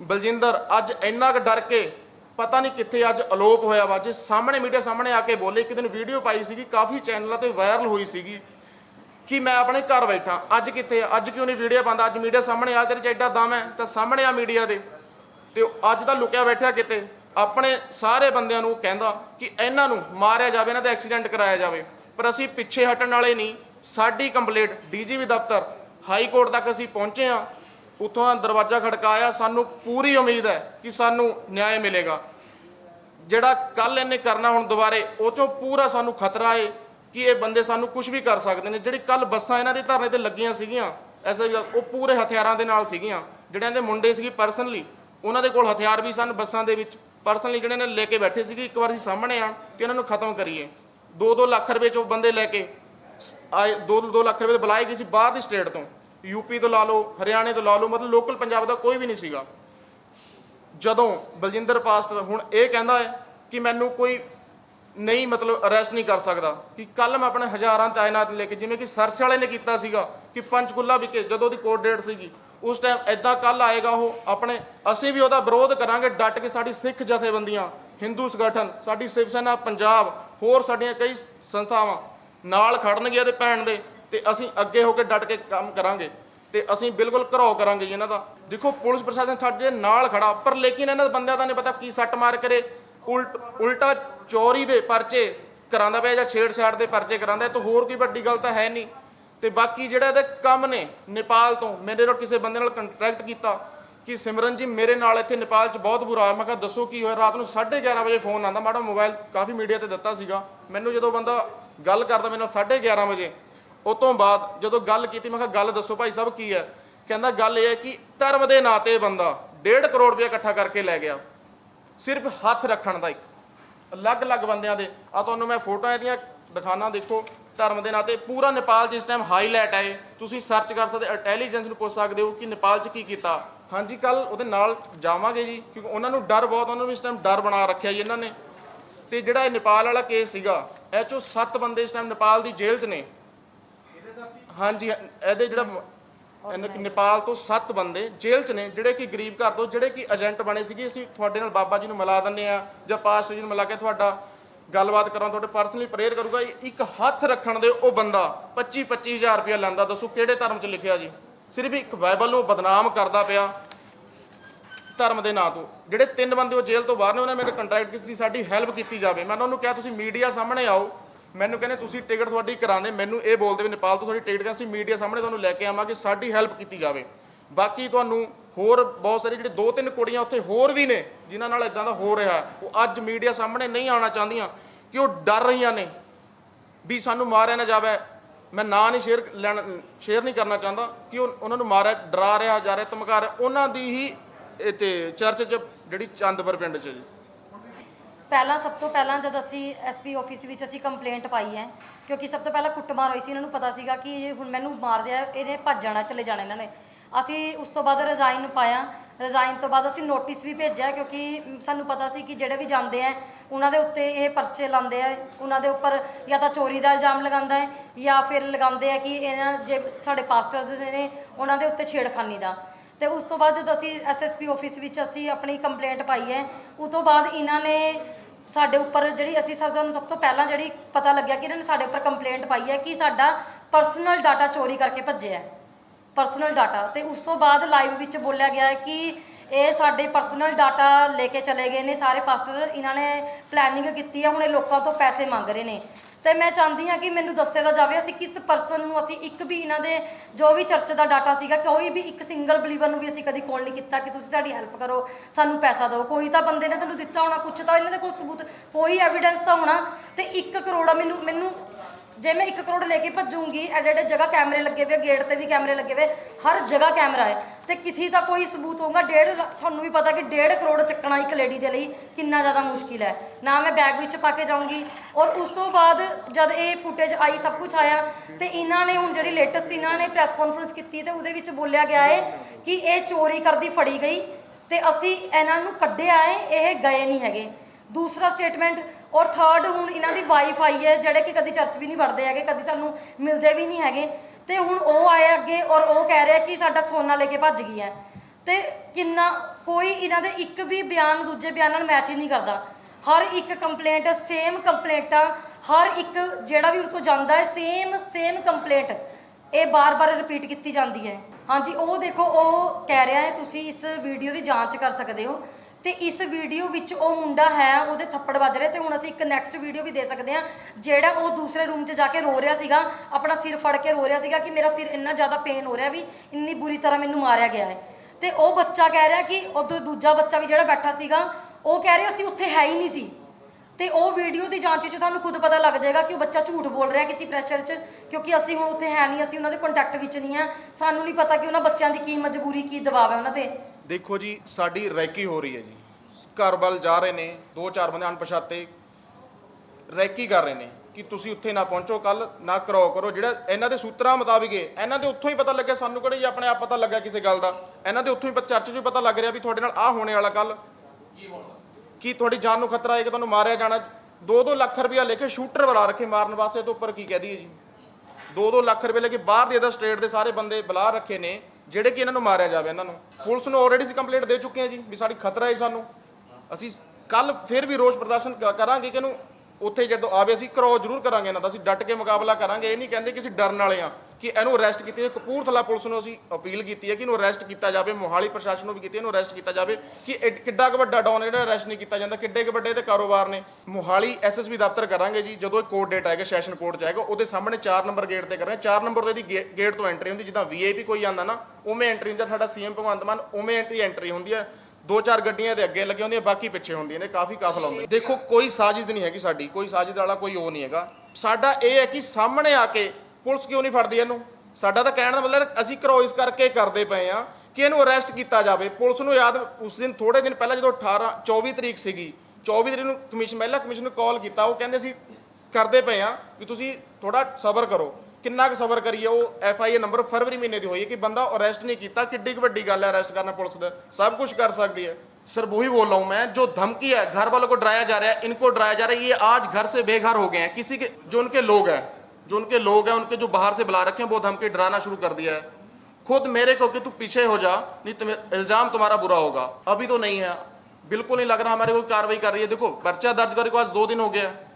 ਬਲਜਿੰਦਰ, ਅੱਜ ਇੰਨਾ ਕੁ ਡਰ ਕੇ ਪਤਾ ਨਹੀਂ ਕਿੱਥੇ ਅੱਜ ਅਲੋਪ ਹੋਇਆ ਵਾ। ਜੇ ਸਾਹਮਣੇ ਮੀਡੀਆ ਸਾਹਮਣੇ ਆ ਕੇ ਬੋਲੇ, ਇੱਕ ਦਿਨ ਵੀਡੀਓ ਪਾਈ ਸੀਗੀ, ਕਾਫੀ ਚੈਨਲਾਂ ਤੇ ਵਾਇਰਲ ਹੋਈ ਸੀਗੀ ਕਿ ਮੈਂ ਆਪਣੇ ਘਰ ਬੈਠਾ। ਅੱਜ ਕਿੱਥੇ ਅੱਜ ਕਿਉਂ ਨਹੀਂ ਵੀਡੀਓ ਪਾਉਂਦਾ? ਅੱਜ ਮੀਡੀਆ ਸਾਹਮਣੇ ਆ, ਤੇਰੇ ਚ ਐਡਾ ਦਮ ਹੈ। ਤਾਂ ਸਾਹਮਣੇ ਆ ਮੀਡੀਆ ਦੇ। ਤੇ ਅੱਜ ਤਾਂ ਲੁਕਿਆ ਬੈਠਿਆ ਕਿਤੇ। ਆਪਣੇ ਸਾਰੇ ਬੰਦਿਆਂ ਨੂੰ ਕਹਿੰਦਾ ਕਿ ਇਹਨਾਂ ਨੂੰ ਮਾਰਿਆ ਜਾਵੇ, ਇਹਨਾਂ ਦਾ ਐਕਸੀਡੈਂਟ ਕਰਾਇਆ ਜਾਵੇ। ਪਰ ਅਸੀਂ ਪਿੱਛੇ ਹਟਣ ਵਾਲੇ ਨਹੀਂ। ਸਾਡੀ ਕੰਪਲੀਟ ਡੀਜੀਪੀ ਦਫ਼ਤਰ, ਹਾਈ ਕੋਰਟ ਤੱਕ ਅਸੀਂ ਪਹੁੰਚੇ ਆ ਉੱਥੋਂ ਦਾ ਦਰਵਾਜ਼ਾ ਖੜਕਾਇਆ, ਸਾਨੂੰ ਪੂਰੀ ਉਮੀਦ ਹੈ ਕਿ ਸਾਨੂੰ ਨਿਆਂ ਮਿਲੇਗਾ। ਜਿਹੜਾ ਕੱਲ ਇਹਨੇ ਕਰਨਾ ਹੁਣ ਦੁਬਾਰੇ, ਉਹ ਚੋਂ ਪੂਰਾ ਸਾਨੂੰ ਖਤਰਾ ਏ ਕਿ ਇਹ ਬੰਦੇ ਸਾਨੂੰ ਕੁਝ ਵੀ ਕਰ ਸਕਦੇ ਨੇ। ਜਿਹੜੀ ਕੱਲ ਬੱਸਾਂ ਇਹਨਾਂ ਦੇ ਧਰਨੇ ਤੇ ਲੱਗੀਆਂ ਸੀਗੀਆਂ, ਐਸੇ ਉਹ ਪੂਰੇ ਹਥਿਆਰਾਂ ਦੇ ਨਾਲ ਸੀਗੀਆਂ। ਜਿਹੜਿਆਂ ਦੇ ਮੁੰਡੇ ਸੀਗੇ ਪਰਸਨਲੀ ਉਹਨਾਂ ਦੇ ਕੋਲ ਹਥਿਆਰ ਵੀ ਸਨ ਬੱਸਾਂ ਦੇ ਵਿੱਚ। ਪਰਸਨਲੀ ਜਿਹੜੇ ਨੇ ਲੈ ਕੇ ਬੈਠੇ ਸੀਗੇ, ਇੱਕ ਵਾਰ ਅਸੀਂ ਸਾਹਮਣੇ ਆਣ ਕਿ ਇਹਨਾਂ ਨੂੰ ਖਤਮ ਕਰੀਏ। 2-2 ਲੱਖ ਰੁਪਏ ਚ ਉਹ ਬੰਦੇ ਲੈ ਕੇ ਆਏ 2-2 ਲੱਖ ਰੁਪਏ ਦੇ ਬੁਲਾਏ ਗਏ ਸੀ ਬਾਹਰ ਦੀ ਸਟੇਟ ਤੋਂ। ਯੂਪੀ ਤੋਂ ਲਾ ਲਓ, ਹਰਿਆਣੇ ਤੋਂ ਲਾ ਲਓ, ਮਤਲਬ ਲੋਕਲ ਪੰਜਾਬ ਦਾ ਕੋਈ ਵੀ ਨਹੀਂ ਸੀਗਾ। ਜਦੋਂ ਬਲਜਿੰਦਰ ਪਾਸਟਰ ਹੁਣ ਇਹ ਕਹਿੰਦਾ ਹੈ ਕਿ ਮੈਨੂੰ ਕੋਈ ਨਹੀਂ ਮਤਲਬ ਅਰੈਸਟ ਨਹੀਂ ਕਰ ਸਕਦਾ, ਕਿ ਕੱਲ ਮੈਂ ਆਪਣੇ ਹਜ਼ਾਰਾਂ ਤਾਇਨਾਤ ਲੈ ਕੇ, ਜਿਵੇਂ ਕਿ ਸਰਸੇ ਵਾਲੇ ਨੇ ਕੀਤਾ ਸੀਗਾ, ਕਿ ਪੰਚਕੁਲਾ ਵਿਖੇ ਜਦੋਂ ਦੀ ਕੋਰਟ ਡੇਟ ਸੀਗੀ, ਉਸ ਟਾਈਮ ਐਦਾਂ ਕੱਲ ਆਏਗਾ ਉਹ ਆਪਣੇ, ਅਸੀਂ ਵੀ ਉਹਦਾ ਵਿਰੋਧ ਕਰਾਂਗੇ, ਡਟ ਕੇ ਸਾਡੀ ਸਿੱਖ ਜਥੇਬੰਦੀਆਂ, ਹਿੰਦੂ ਸੰਗਠਨ, ਸਾਡੀ ਸ਼ਿਵ ਸੈਨਾ, ਪੰਜਾਬ, ਹੋਰ ਸਾਡੀਆਂ ਕਈ ਸੰਸਥਾਵਾਂ ਨਾਲ ਖੜਨਗੀਆਂ ਇਹਦੇ ਭੈਣ ਦੇ। ਤੇ ਅਸੀਂ ਅੱਗੇ ਹੋ ਕੇ ਡਟ ਕੇ ਕੰਮ ਕਰਾਂਗੇ ਤੇ ਅਸੀਂ ਬਿਲਕੁਲ ਘਰਾਓ ਕਰਾਂਗੇ ਜੀ ਇਹਨਾਂ ਦਾ। ਦੇਖੋ, ਪੁਲਿਸ ਪ੍ਰਸ਼ਾਸਨ ਸਾਡੇ ਨਾਲ ਖੜਾ, ਪਰ ਲੇਕਿਨ ਇਹਨਾਂ ਬੰਦਿਆਂ ਦਾ ਨਹੀਂ ਪਤਾ ਕੀ ਸੱਟ ਮਾਰ ਕਰੇ। ਉਲਟ, ਉਲਟਾ ਚੋਰੀ ਦੇ ਪਰਚੇ ਕਰਾਂਦਾ ਪਿਆ ਜਾਂ ਛੇੜਛਾੜ ਦੇ ਪਰਚੇ ਕਰਾਂਦਾ ਇਹ ਤਾਂ ਹੋਰ ਕੋਈ ਵੱਡੀ ਗੱਲ ਤਾਂ ਹੈ ਨਹੀਂ। ਤੇ ਬਾਕੀ ਜਿਹੜਾ ਇਹਦੇ ਕੰਮ ਨੇ ਨੇਪਾਲ ਤੋਂ ਮੇਰੇ ਨਾਲ ਕਿਸੇ ਬੰਦੇ ਨਾਲ ਕੰਟਰੈਕਟ ਕੀਤਾ ਕਿ ਸਿਮਰਨ ਜੀ, ਮੇਰੇ ਨਾਲ ਇੱਥੇ ਨੇਪਾਲ 'ਚ ਬਹੁਤ ਬੁਰਾ ਹੋਇਆ ਮੈਂ ਕਿਹਾ, ਦੱਸੋ ਕੀ ਹੋਇਆ? ਰਾਤ ਨੂੰ 11:30 ਵਜੇ ਫੋਨ ਆਂਦਾ ਮਾੜਾ ਮੋਬਾਈਲ ਕਾਫੀ ਮੀਡੀਆ ਤੇ ਦਿੱਤਾ ਸੀਗਾ। ਮੈਨੂੰ ਜਦੋਂ ਬੰਦਾ ਗੱਲ ਕਰਦਾ, ਮੇਰੇ ਨਾਲ 11:30 ਵਜੇ ਉਹ ਤੋਂ ਬਾਅਦ ਜਦੋਂ ਗੱਲ ਕੀਤੀ, ਮੈਂ ਕਿਹਾ, ਗੱਲ ਦੱਸੋ ਭਾਈ ਸਾਹਿਬ, ਕੀ ਹੈ? ਕਹਿੰਦਾ, ਗੱਲ ਇਹ ਹੈ ਕਿ ਧਰਮ ਦੇ ਨਾਂ ਤੇ ਬੰਦਾ 1.5 ਕਰੋੜ ਰੁਪਏ ਇਕੱਠਾ ਕਰਕੇ ਲੈ ਗਿਆ। ਸਿਰਫ ਹੱਥ ਰੱਖਣ ਦਾ ਇੱਕ। ਅਲੱਗ-ਅਲੱਗ ਬੰਦਿਆਂ ਦੇ। ਆ ਤੁਹਾਨੂੰ ਮੈਂ ਫੋਟੋਆਂ ਇਹਦੀਆਂ ਦਿਖਾਣਾ, ਦੇਖੋ। ਧਰਮ ਦੇ ਨਾਂ ਤੇ ਪੂਰਾ ਨੇਪਾਲ 'ਚ ਇਸ ਟਾਈਮ ਹਾਈਲਾਈਟ ਆਏ ਤੁਸੀਂ ਸਰਚ ਕਰ ਸਕਦੇ ਇੰਟੈਲੀਜੈਂਸ ਨੂੰ ਪੁੱਛ ਸਕਦੇ ਹੋ ਕਿ ਨੇਪਾਲ 'ਚ ਕੀ ਕੀਤਾ। ਹਾਂਜੀ ਕੱਲ ਉਹਦੇ ਨਾਲ ਜਾਵਾਂਗੇ ਜੀ, ਕਿਉਂਕਿ ਉਹਨਾਂ ਨੂੰ ਡਰ ਬਹੁਤ, ਉਹਨਾਂ ਨੂੰ ਇਸ ਟਾਈਮ ਡਰ ਬਣਾ ਰੱਖਿਆ ਜੀ ਇਹਨਾਂ ਨੇ। ਤੇ ਜਿਹੜਾ ਇਹ ਨੇਪਾਲ ਵਾਲਾ ਕੇਸ ਸੀਗਾ, ਇਹ 'ਚੋਂ 7 ਬੰਦੇ ਇਸ ਟਾਈਮ ਨੇਪਾਲ ਦੀ ਜੇਲ੍ਹ 'ਚ ਨੇ। ਹਾਂਜੀ, ਇਹਦੇ ਜਿਹੜਾ ਮ- ਨੇਪਾਲ ਤੋਂ 7 ਬੰਦੇ ਜੇਲ੍ਹ 'ਚ ਨੇ, ਜਿਹੜੇ ਕਿ ਗਰੀਬ ਘਰ ਤੋਂ, ਜਿਹੜੇ ਕਿ ਏਜੰਟ ਬਣੇ ਸੀਗੇ। ਅਸੀਂ ਤੁਹਾਡੇ ਨਾਲ ਬਾਬਾ ਜੀ ਨੂੰ ਮਿਲਾ ਦਿੰਦੇ ਆ ਜਾਂ ਪਾਸਟਰ ਜੀ ਨੂੰ ਮਿਲਾ ਕੇ ਤੁਹਾਡਾ ਗੱਲਬਾਤ ਕਰਾਂ, ਤੁਹਾਡੇ ਪਰਸਨਲੀ ਪ੍ਰੇਅਰ ਕਰੂਗਾ। ਇਹ ਇੱਕ ਹੱਥ ਰੱਖਣ ਦੇ ਉਹ ਬੰਦਾ 25 25000 ਰੁਪਇਆ ਲੈਂਦਾ। ਦੱਸੋ ਕਿਹੜੇ ਧਰਮ 'ਚ ਲਿਖਿਆ ਜੀ? ਸਿਰਫ ਇੱਕ ਬਾਈਬਲ ਨੂੰ ਬਦਨਾਮ ਕਰਦਾ ਪਿਆ ਧਰਮ ਦੇ ਨਾਂ ਤੋਂ। ਜਿਹੜੇ ਤਿੰਨ ਬੰਦੇ ਉਹ ਜੇਲ੍ਹ ਤੋਂ ਬਾਹਰ ਨੇ, ਉਹਨਾਂ ਨੇ ਮੇਰੇ ਕੰਟੈਕਟ ਕੀਤੀ ਸੀ, ਸਾਡੀ ਹੈਲਪ ਕੀਤੀ ਜਾਵੇ। ਮੈਂ ਉਹਨਾਂ ਨੂੰ ਕਿਹਾ, ਤੁਸੀਂ ਮੀਡੀਆ ਸਾਹਮਣੇ ਆਓ ਮੈਨੂੰ ਕਹਿੰਦੇ ਤੁਸੀਂ ਟਿਕਟ ਤੁਹਾਡੀ ਕਰਾਉਂਦੇ, ਮੈਨੂੰ ਇਹ ਬੋਲਦੇ ਵੀ ਨੇਪਾਲ ਤੋਂ ਤੁਹਾਡੀ ਟਿਕਟ ਕਹਿੰਦੇ ਅਸੀਂ ਮੀਡੀਆ ਸਾਹਮਣੇ ਤੁਹਾਨੂੰ ਲੈ ਕੇ ਆਵਾਂਗੇ, ਸਾਡੀ ਹੈਲਪ ਕੀਤੀ ਜਾਵੇ। ਬਾਕੀ ਤੁਹਾਨੂੰ ਹੋਰ ਬਹੁਤ ਸਾਰੇ ਜਿਹੜੇ ਦੋ ਤਿੰਨ ਕੁੜੀਆਂ ਉੱਥੇ ਹੋਰ ਵੀ ਨੇ, ਜਿਨ੍ਹਾਂ ਨਾਲ ਇਦਾਂ ਦਾ ਹੋ ਰਿਹਾ। ਉਹ ਅੱਜ ਮੀਡੀਆ ਸਾਹਮਣੇ ਨਹੀਂ ਆਉਣਾ ਚਾਹੁੰਦੀਆਂ, ਕਿ ਉਹ ਡਰ ਰਹੀਆਂ ਨੇ ਵੀ ਸਾਨੂੰ ਮਾਰਿਆ ਨਾ ਜਾਵੇ। ਮੈਂ ਨਾਂ ਨਹੀਂ ਸ਼ੇਅਰ ਲੈਣ ਸ਼ੇਅਰ ਨਹੀਂ ਕਰਨਾ ਚਾਹੁੰਦਾ ਕਿ ਉਹ ਉਹਨਾਂ ਨੂੰ ਮਾਰਿਆ, ਡਰਾ ਰਿਹਾ, ਜਾ ਰਿਹਾ, ਧਮਕਾ ਰਿਹਾ। ਉਹਨਾਂ ਦੀ ਹੀ ਇਹ ਤੇ ਚਰਚ 'ਚ, ਜਿਹੜੀ ਚੰਦਪੁਰ ਪਿੰਡ 'ਚ ਜੀ। ਪਹਿਲਾਂ, ਸਭ ਤੋਂ ਪਹਿਲਾਂ ਜਦ ਅਸੀਂ ਐਸਪੀ ਆਫਿਸ ਵਿੱਚ ਅਸੀਂ ਕੰਪਲੇਂਟ ਪਾਈ ਹੈ, ਕਿਉਂਕਿ ਸਭ ਤੋਂ ਪਹਿਲਾਂ ਕੁੱਟਮਾਰ ਹੋਈ ਸੀ, ਇਹਨਾਂ ਨੂੰ ਪਤਾ ਸੀਗਾ ਕਿ ਇਹ ਹੁਣ ਮੈਨੂੰ ਮਾਰ ਦਿਆ ਇਹਨੇ ਭੱਜ ਜਾਣਾ, ਚਲੇ ਜਾਣਾ ਇਹਨਾਂ ਨੇ। ਅਸੀਂ ਉਸ ਤੋਂ ਬਾਅਦ ਰਿਜ਼ਾਈਨ ਪਾਇਆ। ਰਿਜ਼ਾਈਨ ਤੋਂ ਬਾਅਦ ਅਸੀਂ ਨੋਟਿਸ ਵੀ ਭੇਜਿਆ, ਕਿਉਂਕਿ ਸਾਨੂੰ ਪਤਾ ਸੀ ਕਿ ਜਿਹੜੇ ਵੀ ਜਾਂਦੇ ਆ ਉਹਨਾਂ ਦੇ ਉੱਤੇ ਇਹ ਪਰਚੇ ਲਾਉਂਦੇ ਆ ਉਹਨਾਂ ਦੇ ਉੱਪਰ ਜਾਂ ਤਾਂ ਚੋਰੀ ਦਾ ਇਲਜ਼ਾਮ ਲਗਾਉਂਦਾ ਹੈ, ਜਾਂ ਫਿਰ ਲਗਾਉਂਦੇ ਆ ਕਿ ਇਹਨਾਂ ਜੇ ਸਾਡੇ ਪਾਸਟਰਸ ਨੇ, ਉਹਨਾਂ ਦੇ ਉੱਤੇ ਛੇੜਖਾਨੀ ਦਾ। ਤੇ ਉਸ ਤੋਂ ਬਾਅਦ ਜਦ ਅਸੀਂ ਐਸਐਸਪੀ ਆਫਿਸ ਵਿੱਚ ਅਸੀਂ ਆਪਣੀ ਕੰਪਲੇਂਟ ਪਾਈ ਹੈ, ਉਸ ਤੋਂ ਬਾਅਦ ਇਹਨਾਂ ਨੇ ਸਾਡੇ ਉੱਪਰ ਜਿਹੜੀ ਅਸੀਂ ਸਭ ਸਾਨੂੰ ਸਭ ਤੋਂ ਪਹਿਲਾਂ ਜਿਹੜੀ ਪਤਾ ਲੱਗਿਆ ਕਿ ਇਹਨਾਂ ਨੇ ਸਾਡੇ ਉੱਪਰ ਕੰਪਲੇਂਟ ਪਾਈ ਹੈ ਕਿ ਸਾਡਾ ਪਰਸਨਲ ਡਾਟਾ ਚੋਰੀ ਕਰਕੇ ਭੱਜਿਆ ਹੈ। ਪਰਸਨਲ ਡਾਟਾ ਤੇ ਉਸ ਤੋਂ ਬਾਅਦ ਲਾਈਵ ਵਿੱਚ ਬੋਲਿਆ ਗਿਆ ਹੈ ਕਿ ਇਹ ਸਾਡੇ ਪਰਸਨਲ ਡਾਟਾ ਲੈ ਕੇ ਚਲੇ ਗਏ ਨੇ, ਸਾਰੇ ਪਾਸਟਰ। ਇਹਨਾਂ ਨੇ ਪਲੈਨਿੰਗ ਕੀਤੀ ਹੈ, ਹੁਣ ਇਹ ਲੋਕਾਂ ਤੋਂ ਪੈਸੇ ਮੰਗ ਰਹੇ ਨੇ। ਤੇ ਮੈਂ ਚਾਹੁੰਦੀ ਹਾਂ ਕਿ ਮੈਨੂੰ ਦੱਸਿਆ ਜਾਵੇ ਅਸੀਂ ਕਿਸ ਪਰਸਨ ਨੂੰ ਅਸੀਂ ਇੱਕ ਵੀ ਇਹਨਾਂ ਦੇ ਜੋ ਵੀ ਚਰਚ ਦਾ ਡਾਟਾ ਸੀਗਾ, ਕੋਈ ਵੀ ਇੱਕ ਸਿੰਗਲ ਬਲੀਵਰ ਨੂੰ ਵੀ ਅਸੀਂ ਕਦੀ ਕੋਲ ਨਹੀਂ ਕੀਤਾ ਕਿ ਤੁਸੀਂ ਸਾਡੀ ਹੈਲਪ ਕਰੋ, ਸਾਨੂੰ ਪੈਸਾ ਦਿਓ। ਕੋਈ ਤਾਂ ਬੰਦੇ ਨੇ ਸਾਨੂੰ ਦਿੱਤਾ ਹੋਣਾ, ਕੁਛ ਤਾਂ ਇਹਨਾਂ ਦੇ ਕੋਲ ਸਬੂਤ, ਕੋਈ ਐਵੀਡੈਂਸ ਤਾਂ ਹੋਣਾ। ਤੇ 1 ਕਰੋੜ ਮੈਨੂੰ ਮੈਨੂੰ ਜੇ ਮੈਂ 1 ਕਰੋੜ ਲੈ ਕੇ ਭੱਜੂਗੀ, ਐਡੇ ਐਡੇ ਜਗ੍ਹਾ ਕੈਮਰੇ ਲੱਗੇ ਹੋਏ ਗੇਟ ਤੇ ਵੀ ਕੈਮਰੇ ਲੱਗੇ ਹੋਏ ਹਰ ਜਗ੍ਹਾ ਕੈਮਰਾ ਹੈ। ਤੇ ਕਿਥੇ ਤਾਂ ਕੋਈ ਸਬੂਤ ਹੋਊਗਾ? ਡੇਢ, ਤੁਹਾਨੂੰ ਵੀ ਪਤਾ ਕਿ ਡੇਢ ਕਰੋੜ ਚੱਕਣਾ ਇੱਕ ਲੇਡੀ ਦੇ ਲਈ ਕਿੰਨਾ ਜ਼ਿਆਦਾ ਮੁਸ਼ਕਿਲ ਹੈ। ਨਾ ਮੈਂ ਬੈਗ ਵਿੱਚ ਪਾ ਕੇ ਜਾਊਂਗੀ। ਔਰ ਉਸ ਤੋਂ ਬਾਅਦ ਜਦ ਇਹ ਫੁਟੇਜ ਆਈ, ਸਭ ਕੁਝ ਆਇਆ, ਤੇ ਇਹਨਾਂ ਨੇ ਹੁਣ ਜਿਹੜੀ ਲੇਟੈਸਟ ਇਹਨਾਂ ਨੇ ਪ੍ਰੈਸ ਕਾਨਫਰੰਸ ਕੀਤੀ ਤੇ ਉਹਦੇ ਵਿੱਚ ਬੋਲਿਆ ਗਿਆ ਹੈ ਕਿ ਇਹ ਚੋਰੀ ਕਰਦੀ ਫੜੀ ਗਈ ਤੇ ਅਸੀਂ ਇਹਨਾਂ ਨੂੰ ਕੱਢਿਆ ਹੈ, ਇਹ ਗਏ ਨਹੀਂ ਹੈਗੇ। ਦੂਸਰਾ ਸਟੇਟਮੈਂਟ ਔਰ ਥਰਡ ਹੁਣ ਇਹਨਾਂ ਦੀ ਵਾਈਫ ਆਈ ਹੈ, ਜਿਹੜੇ ਕਿ ਕਦੀ ਚਰਚ ਵੀ ਨਹੀਂ ਵੜਦੇ ਹੈਗੇ, ਕਦੀ ਸਾਨੂੰ ਮਿਲਦੇ ਵੀ ਨਹੀਂ ਹੈਗੇ। ਤੇ ਹੁਣ ਉਹ ਆਏ ਅੱਗੇ ਔਰ ਉਹ ਕਹਿ ਰਿਹਾ ਕਿ ਸਾਡਾ ਸੋਨਾ ਲੈ ਕੇ ਭੱਜ ਗਈ ਹੈ। ਤੇ ਕਿੰਨਾ, ਕੋਈ ਇਹਨਾਂ ਦੇ ਇੱਕ ਵੀ ਬਿਆਨ, ਦੂਜੇ ਬਿਆਨ ਨਾਲ ਮੈਚ ਹੀ ਨਹੀਂ ਕਰਦਾ। ਹਰ ਇੱਕ ਕੰਪਲੇਂਟ ਸੇਮ ਕੰਪਲੇਂਟਾਂ ਹਰ ਇੱਕ ਜਿਹੜਾ ਵੀ ਉਰਤੋਂ ਜਾਂਦਾ ਹੈ ਸੇਮ ਸੇਮ ਕੰਪਲੇਂਟ ਇਹ ਬਾਰ-ਬਾਰ ਰਿਪੀਟ ਕੀਤੀ ਜਾਂਦੀ ਹੈ। ਹਾਂਜੀ, ਉਹ ਦੇਖੋ, ਉਹ ਕਹਿ ਰਿਹਾ ਹੈ, ਤੁਸੀਂ ਇਸ ਵੀਡੀਓ ਦੀ ਜਾਂਚ ਕਰ ਸਕਦੇ ਹੋ। ਤੇ ਇਸ ਵੀਡੀਓ ਵਿੱਚ ਉਹ ਮੁੰਡਾ ਹੈ, ਉਹਦੇ ਥੱਪੜ ਵੱਜ ਰਹੇ ਤੇ ਹੁਣ ਅਸੀਂ ਇੱਕ ਨੈਕਸਟ ਵੀਡੀਓ ਵੀ ਦੇ ਸਕਦੇ ਹਾਂ, ਜਿਹੜਾ ਉਹ ਦੂਸਰੇ ਰੂਮ 'ਚ ਜਾ ਕੇ ਰੋ ਰਿਹਾ ਸੀਗਾ, ਆਪਣਾ ਸਿਰ ਫੜ ਕੇ ਰੋ ਰਿਹਾ ਸੀਗਾ ਕਿ ਮੇਰਾ ਸਿਰ ਇੰਨਾ ਜ਼ਿਆਦਾ ਪੇਨ ਹੋ ਰਿਹਾ ਵੀ ਇੰਨੀ ਬੁਰੀ ਤਰ੍ਹਾਂ ਮੈਨੂੰ ਮਾਰਿਆ ਗਿਆ ਹੈ। ਤੇ ਉਹ ਬੱਚਾ ਕਹਿ ਰਿਹਾ ਕਿ ਉਹ ਦੂਜਾ ਬੱਚਾ ਵੀ ਜਿਹੜਾ ਬੈਠਾ ਸੀਗਾ, ਉਹ ਕਹਿ ਰਿਹਾ ਅਸੀਂ ਉੱਥੇ ਹੈ ਹੀ ਨਹੀਂ ਸੀ। ਤੇ ਉਹ ਵੀਡੀਓ ਦੀ ਜਾਂਚ 'ਚ ਤੁਹਾਨੂੰ ਖੁਦ ਪਤਾ ਲੱਗ ਜਾਏਗਾ ਕਿ ਉਹ ਬੱਚਾ ਝੂਠ ਬੋਲ ਰਿਹਾ ਕਿਸੇ ਪ੍ਰੈਸ਼ਰ 'ਚ, ਕਿਉਂਕਿ ਅਸੀਂ ਹੁਣ ਉੱਥੇ ਹੈ ਨਹੀਂ, ਅਸੀਂ ਉਹਨਾਂ ਦੇ ਕੰਟੈਕਟ ਵਿੱਚ ਨਹੀਂ ਆ ਸਾਨੂੰ ਨਹੀਂ ਪਤਾ ਕਿ ਉਹਨਾਂ ਬੱਚਿਆਂ ਦੀ ਕੀ ਮਜਬੂਰੀ, ਕੀ ਦਬਾਅ ਹੈ ਉਹਨਾਂ ਤੇ। ਦੇਖੋ ਜੀ ਸਾਡੀ ਰੈਕੀ ਹੋ ਰਹੀ ਹੈ ਜੀ। ਘਰ ਵੱਲ ਜਾ ਰਹੇ ਨੇ ਦੋ ਚਾਰ ਬੰਦੇ ਅਣਪਛਾਤੇ ਰੈਕੀ ਕਰ ਰਹੇ ਨੇ ਕਿ ਤੁਸੀਂ ਉੱਥੇ ਨਾ ਪਹੁੰਚੋ ਕੱਲ ਨਾ ਕਰਾਓ ਕਰੋ। ਜਿਹੜਾ ਇਹਨਾਂ ਦੇ ਸੂਤਰਾਂ ਮੁਤਾਬਿਕ ਹੈ ਇਹਨਾਂ ਦੇ ਉੱਥੋਂ ਹੀ ਪਤਾ ਲੱਗਿਆ ਸਾਨੂੰ ਕਿਹੜੇ ਜੀ ਆਪਣੇ ਆਪ ਪਤਾ ਲੱਗਾ ਕਿਸੇ ਗੱਲ ਦਾ। ਇਹਨਾਂ ਦੇ ਉੱਥੋਂ ਹੀ ਪ- ਚਰਚ 'ਚ ਵੀ ਪਤਾ ਲੱਗ ਰਿਹਾ ਵੀ ਤੁਹਾਡੇ ਨਾਲ ਆਹ ਹੋਣੇ ਵਾਲਾ ਕੱਲ ਕੀ ਤੁਹਾਡੀ ਜਾਨ ਨੂੰ ਖਤਰਾ ਹੈ ਕਿ ਤੁਹਾਨੂੰ ਮਾਰਿਆ ਜਾਣਾ? 2-2 ਲੱਖ ਰੁਪਇਆ ਲੈ ਕੇ ਸ਼ੂਟਰ ਬੁਲਾ ਰੱਖੇ ਮਾਰਨ ਵਾਸਤੇ ਤੋਂ ਉੱਪਰ ਕੀ ਕਹਿ ਦਈਏ ਜੀ? 2-2 ਲੱਖ ਰੁਪਏ ਲੈ ਕੇ ਬਾਹਰ ਦੇ ਅਦਰ ਸਟੇਟ ਦੇ ਸਾਰੇ ਬੰਦੇ ਬੁਲਾ ਰੱਖੇ ਨੇ। ਜਿਹੜੇ ਕਿ ਇਹਨਾਂ ਨੂੰ ਮਾਰਿਆ ਜਾਵੇ ਇਹਨਾਂ ਨੂੰ। ਪੁਲਿਸ ਨੂੰ ਆਲਰੇਡੀ ਸੀ ਕੰਪਲੇਂਟ ਦੇ ਚੁੱਕੇ ਆ ਜੀ ਵੀ ਸਾਡੀ ਖਤਰਾ ਹੈ ਸਾਨੂੰ। ਅਸੀਂ ਕੱਲ ਫਿਰ ਵੀ ਰੋਸ ਪ੍ਰਦਰਸ਼ਨ ਕ- ਕਰਾਂਗੇ ਕਿ ਇਹਨੂੰ ਉੱਥੇ ਜਦੋਂ ਆਵੇ ਅਸੀਂ ਕਰੋ ਜ਼ਰੂਰ ਕਰਾਂਗੇ ਇਹਨਾਂ ਦਾ। ਅਸੀਂ ਡਟ ਕੇ ਮੁਕਾਬਲਾ ਕਰਾਂਗੇ। ਇਹ ਨਹੀਂ ਕਹਿੰਦੇ ਕਿ ਅਸੀਂ ਡਰਨ ਵਾਲੇ ਆ ਕਿ ਇਹਨੂੰ ਅਰੈਸਟ ਕੀਤੀ ਹੈ ਕਪੂਰਥਲਾ ਪੁਲਿਸ ਨੂੰ ਅਸੀਂ ਅਪੀਲ ਕੀਤੀ ਹੈ ਕਿ ਇਹਨੂੰ ਅਰੈਸਟ ਕੀਤਾ ਜਾਵੇ, ਮੋਹਾਲੀ ਪ੍ਰਸ਼ਾਸਨ ਨੂੰ ਵੀ ਕੀਤੀ ਇਹਨੂੰ ਅਰੈਸਟ ਕੀਤਾ ਜਾਵੇ ਕਿ ਇਹ ਕਿੱਡਾ ਕੁ ਵੱਡਾ ਡਾਊਨ ਜਿਹੜਾ ਅਰੈਸਟ ਨਹੀਂ ਕੀਤਾ ਜਾਂਦਾ, ਕਿੱਡੇ ਕੁ ਵੱਡੇ ਤੇ ਕਾਰੋਬਾਰ ਨੇ। ਮੋਹਾਲੀ ਐਸਐਸਬੀ ਦਫ਼ਤਰ ਕਰਾਂਗੇ ਜੀ, ਜਦੋਂ ਇਹ ਕੋਰਟ ਡੇਟ ਆਏਗਾ ਸੈਸ਼ਨ ਕੋਰਟ ਚ ਆਏਗਾ, ਉਹਦੇ ਸਾਹਮਣੇ 4 ਨੰਬਰ ਗੇਟ ਤੇ ਕਰਾਂਗੇ। 4 ਨੰਬਰ ਤੇ ਦੀ ਗੇਟ ਤੋਂ ਐਂਟਰੀ ਹੁੰਦੀ, ਜਿੱਦਾਂ ਵੀਆਈਪੀ ਕੋਈ ਆਂਦਾ ਨਾ, ਉਵੇਂ ਐਂਟਰੀ ਹੁੰਦਾ, ਸਾਡਾ ਸੀਐਮ ਭਗਵੰਤ ਮਾਨ, ਉਵੇਂ ਐਂਟਰੀ ਐਂਟਰੀ ਹੁੰਦੀ ਹੈ। ਦੋ ਚਾਰ ਗੱਡੀਆਂ ਦੇ ਅੱਗੇ ਲੱਗੀਆਂ ਹੁੰਦੀਆਂ, ਬਾਕੀ ਪਿੱਛੇ ਹੁੰਦੀਆਂ ਨੇ, ਕਾਫੀ ਕਾਫਲਾ ਹੁੰਦਾ ਦੇਖੋ, ਕੋਈ ਸਾਜ਼ਿਸ਼ ਨਹੀਂ ਹੈਗੀ ਸਾਡੀ, ਕੋਈ ਸਾਜ਼ਿਸ਼ ਵਾਲਾ ਕੋਈ ਉਹ ਨਹੀਂ ਹੈਗਾ। ਸਾਡਾ ਇਹ ਹੈ ਕਿ ਸਾਹਮਣੇ ਆ ਕੇ ਪੁਲਿਸ ਕਿਉਂ ਨਹੀਂ ਫੜਦੀ ਇਹਨੂੰ ਸਾਡਾ ਤਾਂ ਕਹਿਣ ਦਾ ਮਤਲਬ ਹੈ ਅਸੀਂ ਕਰੋਇਸ ਕਰਕੇ ਕਰਦੇ ਪਏ ਆ ਕਿ ਇਹਨੂੰ ਅਰੈਸਟ ਕੀਤਾ ਜਾਵੇ ਪੁਲਿਸ ਨੂੰ ਯਾਦ ਉਸ ਦਿਨ ਥੋੜੇ ਦਿਨ ਪਹਿਲਾਂ ਜਦੋਂ 18 24 ਤਰੀਕ ਸੀਗੀ 24 ਤਰੀਕ ਨੂੰ ਕਮਿਸ਼ਨ ਮਹਿਲਾ ਕਮਿਸ਼ਨ ਨੂੰ ਕਾਲ ਕੀਤਾ ਉਹ ਕਹਿੰਦੇ ਸੀ ਕਰਦੇ ਪਏ ਆ ਵੀ ਤੁਸੀਂ ਥੋੜਾ ਸਬਰ ਕਰੋ ਕਿੰਨਾ ਕੁ ਸਬਰ ਕਰੀਏ ਉਹ ਐਫ ਆਈ ਨੰਬਰ ਫਰਵਰੀ ਮਹੀਨੇ ਦੀ ਹੋਈ ਹੈ ਕਿ ਬੰਦਾ ਅਰੈਸਟ ਨਹੀਂ ਕੀਤਾ ਕਿੱਡੀ ਕੁ ਵੱਡੀ ਗੱਲ ਹੈ ਅਰੈਸਟ ਕਰਨਾ ਪੁਲਿਸ ਦਾ ਸਭ ਕੁਝ ਕਰ ਸਕਦੀ है सर वही बोल रहा हूं मैं जो धमकी है घर वालों को डराया जा रहा है इनको डराया जा रहा है ये आज घर से बेघर हो गए हैं किसी के जो उनके लोग हैं जो उनके लोग हैं उनके जो बाहर से बुला रखे हैं वो धमकी डराना शुरू कर दिया है खुद मेरे को कि तू पीछे हो जा नहीं तुम्हें इल्जाम तुम्हारा बुरा होगा अभी तो नहीं है बिल्कुल नहीं लग रहा हमारे कोई कार्रवाई कर रही है देखो पर्चा दर्ज करने के बाद दो दिन हो गया है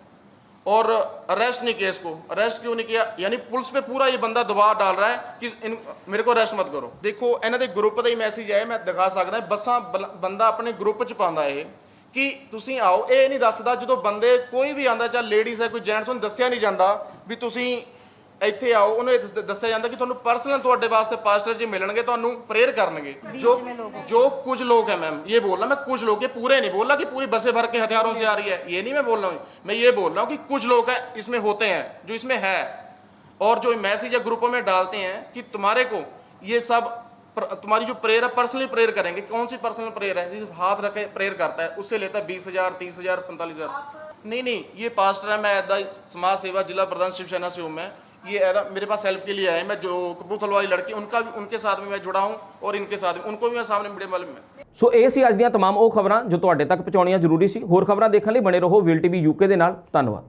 और अरेस्ट नहीं किया इसको अरेस्ट क्यों नहीं किया यानी पुलिस पे पूरा ये बंदा दबाव डाल रहा है कि इन मेरे को ਅਰੈਸਟ ਮਤ ਕਰੋ ਦੇਖੋ ਇਹਨਾਂ ਦੇ ਗਰੁੱਪ ਦਾ ਹੀ ਮੈਸੇਜ ਹੈ ਮੈਂ ਦਿਖਾ ਸਕਦਾ ਬੱਸਾਂ ਬਲ- ਬੰਦਾ ਆਪਣੇ ਗਰੁੱਪ ਚ ਪਾਉਂਦਾ ਇਹ ਕਿ ਤੁਸੀਂ ਆਓ ਇਹ ਨਹੀਂ ਦੱਸਦਾ ਜਦੋਂ ਬੰਦੇ ਕੋਈ ਵੀ ਆਂਦਾ ਚਾਹ ਲੇਡੀਜ਼ ਹੈ ਕੋਈ ਜੈਂਟਸ ਉਹਨੂੰ ਦੱਸਿਆ ਨਹੀਂ ਜਾਂਦਾ ਵੀ ਤੁਸੀਂ ਇੱਥੇ ਆਓ ਉਹਨੂੰ ਇਹ ਦੱਸ- ਦੱਸਿਆ ਜਾਂਦਾ ਕਿ ਤੁਹਾਨੂੰ ਪਰਸਨਲ ਤੁਹਾਡੇ ਵਾਸਤੇ ਪਾਸਟਰ ਜੀ ਮਿਲਣਗੇ ਤੁਹਾਨੂੰ ਪ੍ਰੇਅਰ ਕਰਨਗੇ जो में लोग हैं। जो कुछ लोग हैं मैम ये बोल रहा मैं कुछ लोग ये पूरे नहीं बोल रहा कि पूरी बसें भर के हथियारों से आ रही है ये नहीं मैं बोल रहा हूँ मैं ये बोल रहा हूँ कि कुछ लोग हैं इसमें होते हैं जो इसमें है और जो मैसेज या ग्रुपों में डालते हैं कि तुम्हारे को ये सब प्र- तुम्हारी जो प्रेयर है पर्सनली प्रेयर करेंगे कौन सी पर्सनल प्रेयर है जिस हाथ रखे प्रेयर करता है उससे लेता है बीस हजार तीस हजार पैंतालीस हजार नहीं नहीं ये पास्टर है मैं ऐदा समाज सेवा जिला प्रधान शिवसेना से हूँ मैं ये ऐदा मेरे पास हेल्प के लिए आए मैं जो कपूरथल वाली लड़की उनका भी उनके साथ में मैं जुड़ा हूँ और इनके साथ में उनको भी मैं सामने मीडिया वाले में ਸੋ ਇਹ ਸੀ ਅੱਜ ਦੀਆਂ तमाम ਉਹ ਖਬਰਾਂ ਜੋ ਤੁਹਾਡੇ ਤੱਕ ਪਹੁੰਚਾਉਣੀਆਂ ਜ਼ਰੂਰੀ ਸੀ ਹੋਰ ਖਬਰਾਂ ਦੇਖਣ ਲਈ ਬਣੇ ਰਹੋ ਵੀਲ ਟੀਵੀ ਯੂਕੇ ਦੇ ਨਾਲ ਧੰਨਵਾਦ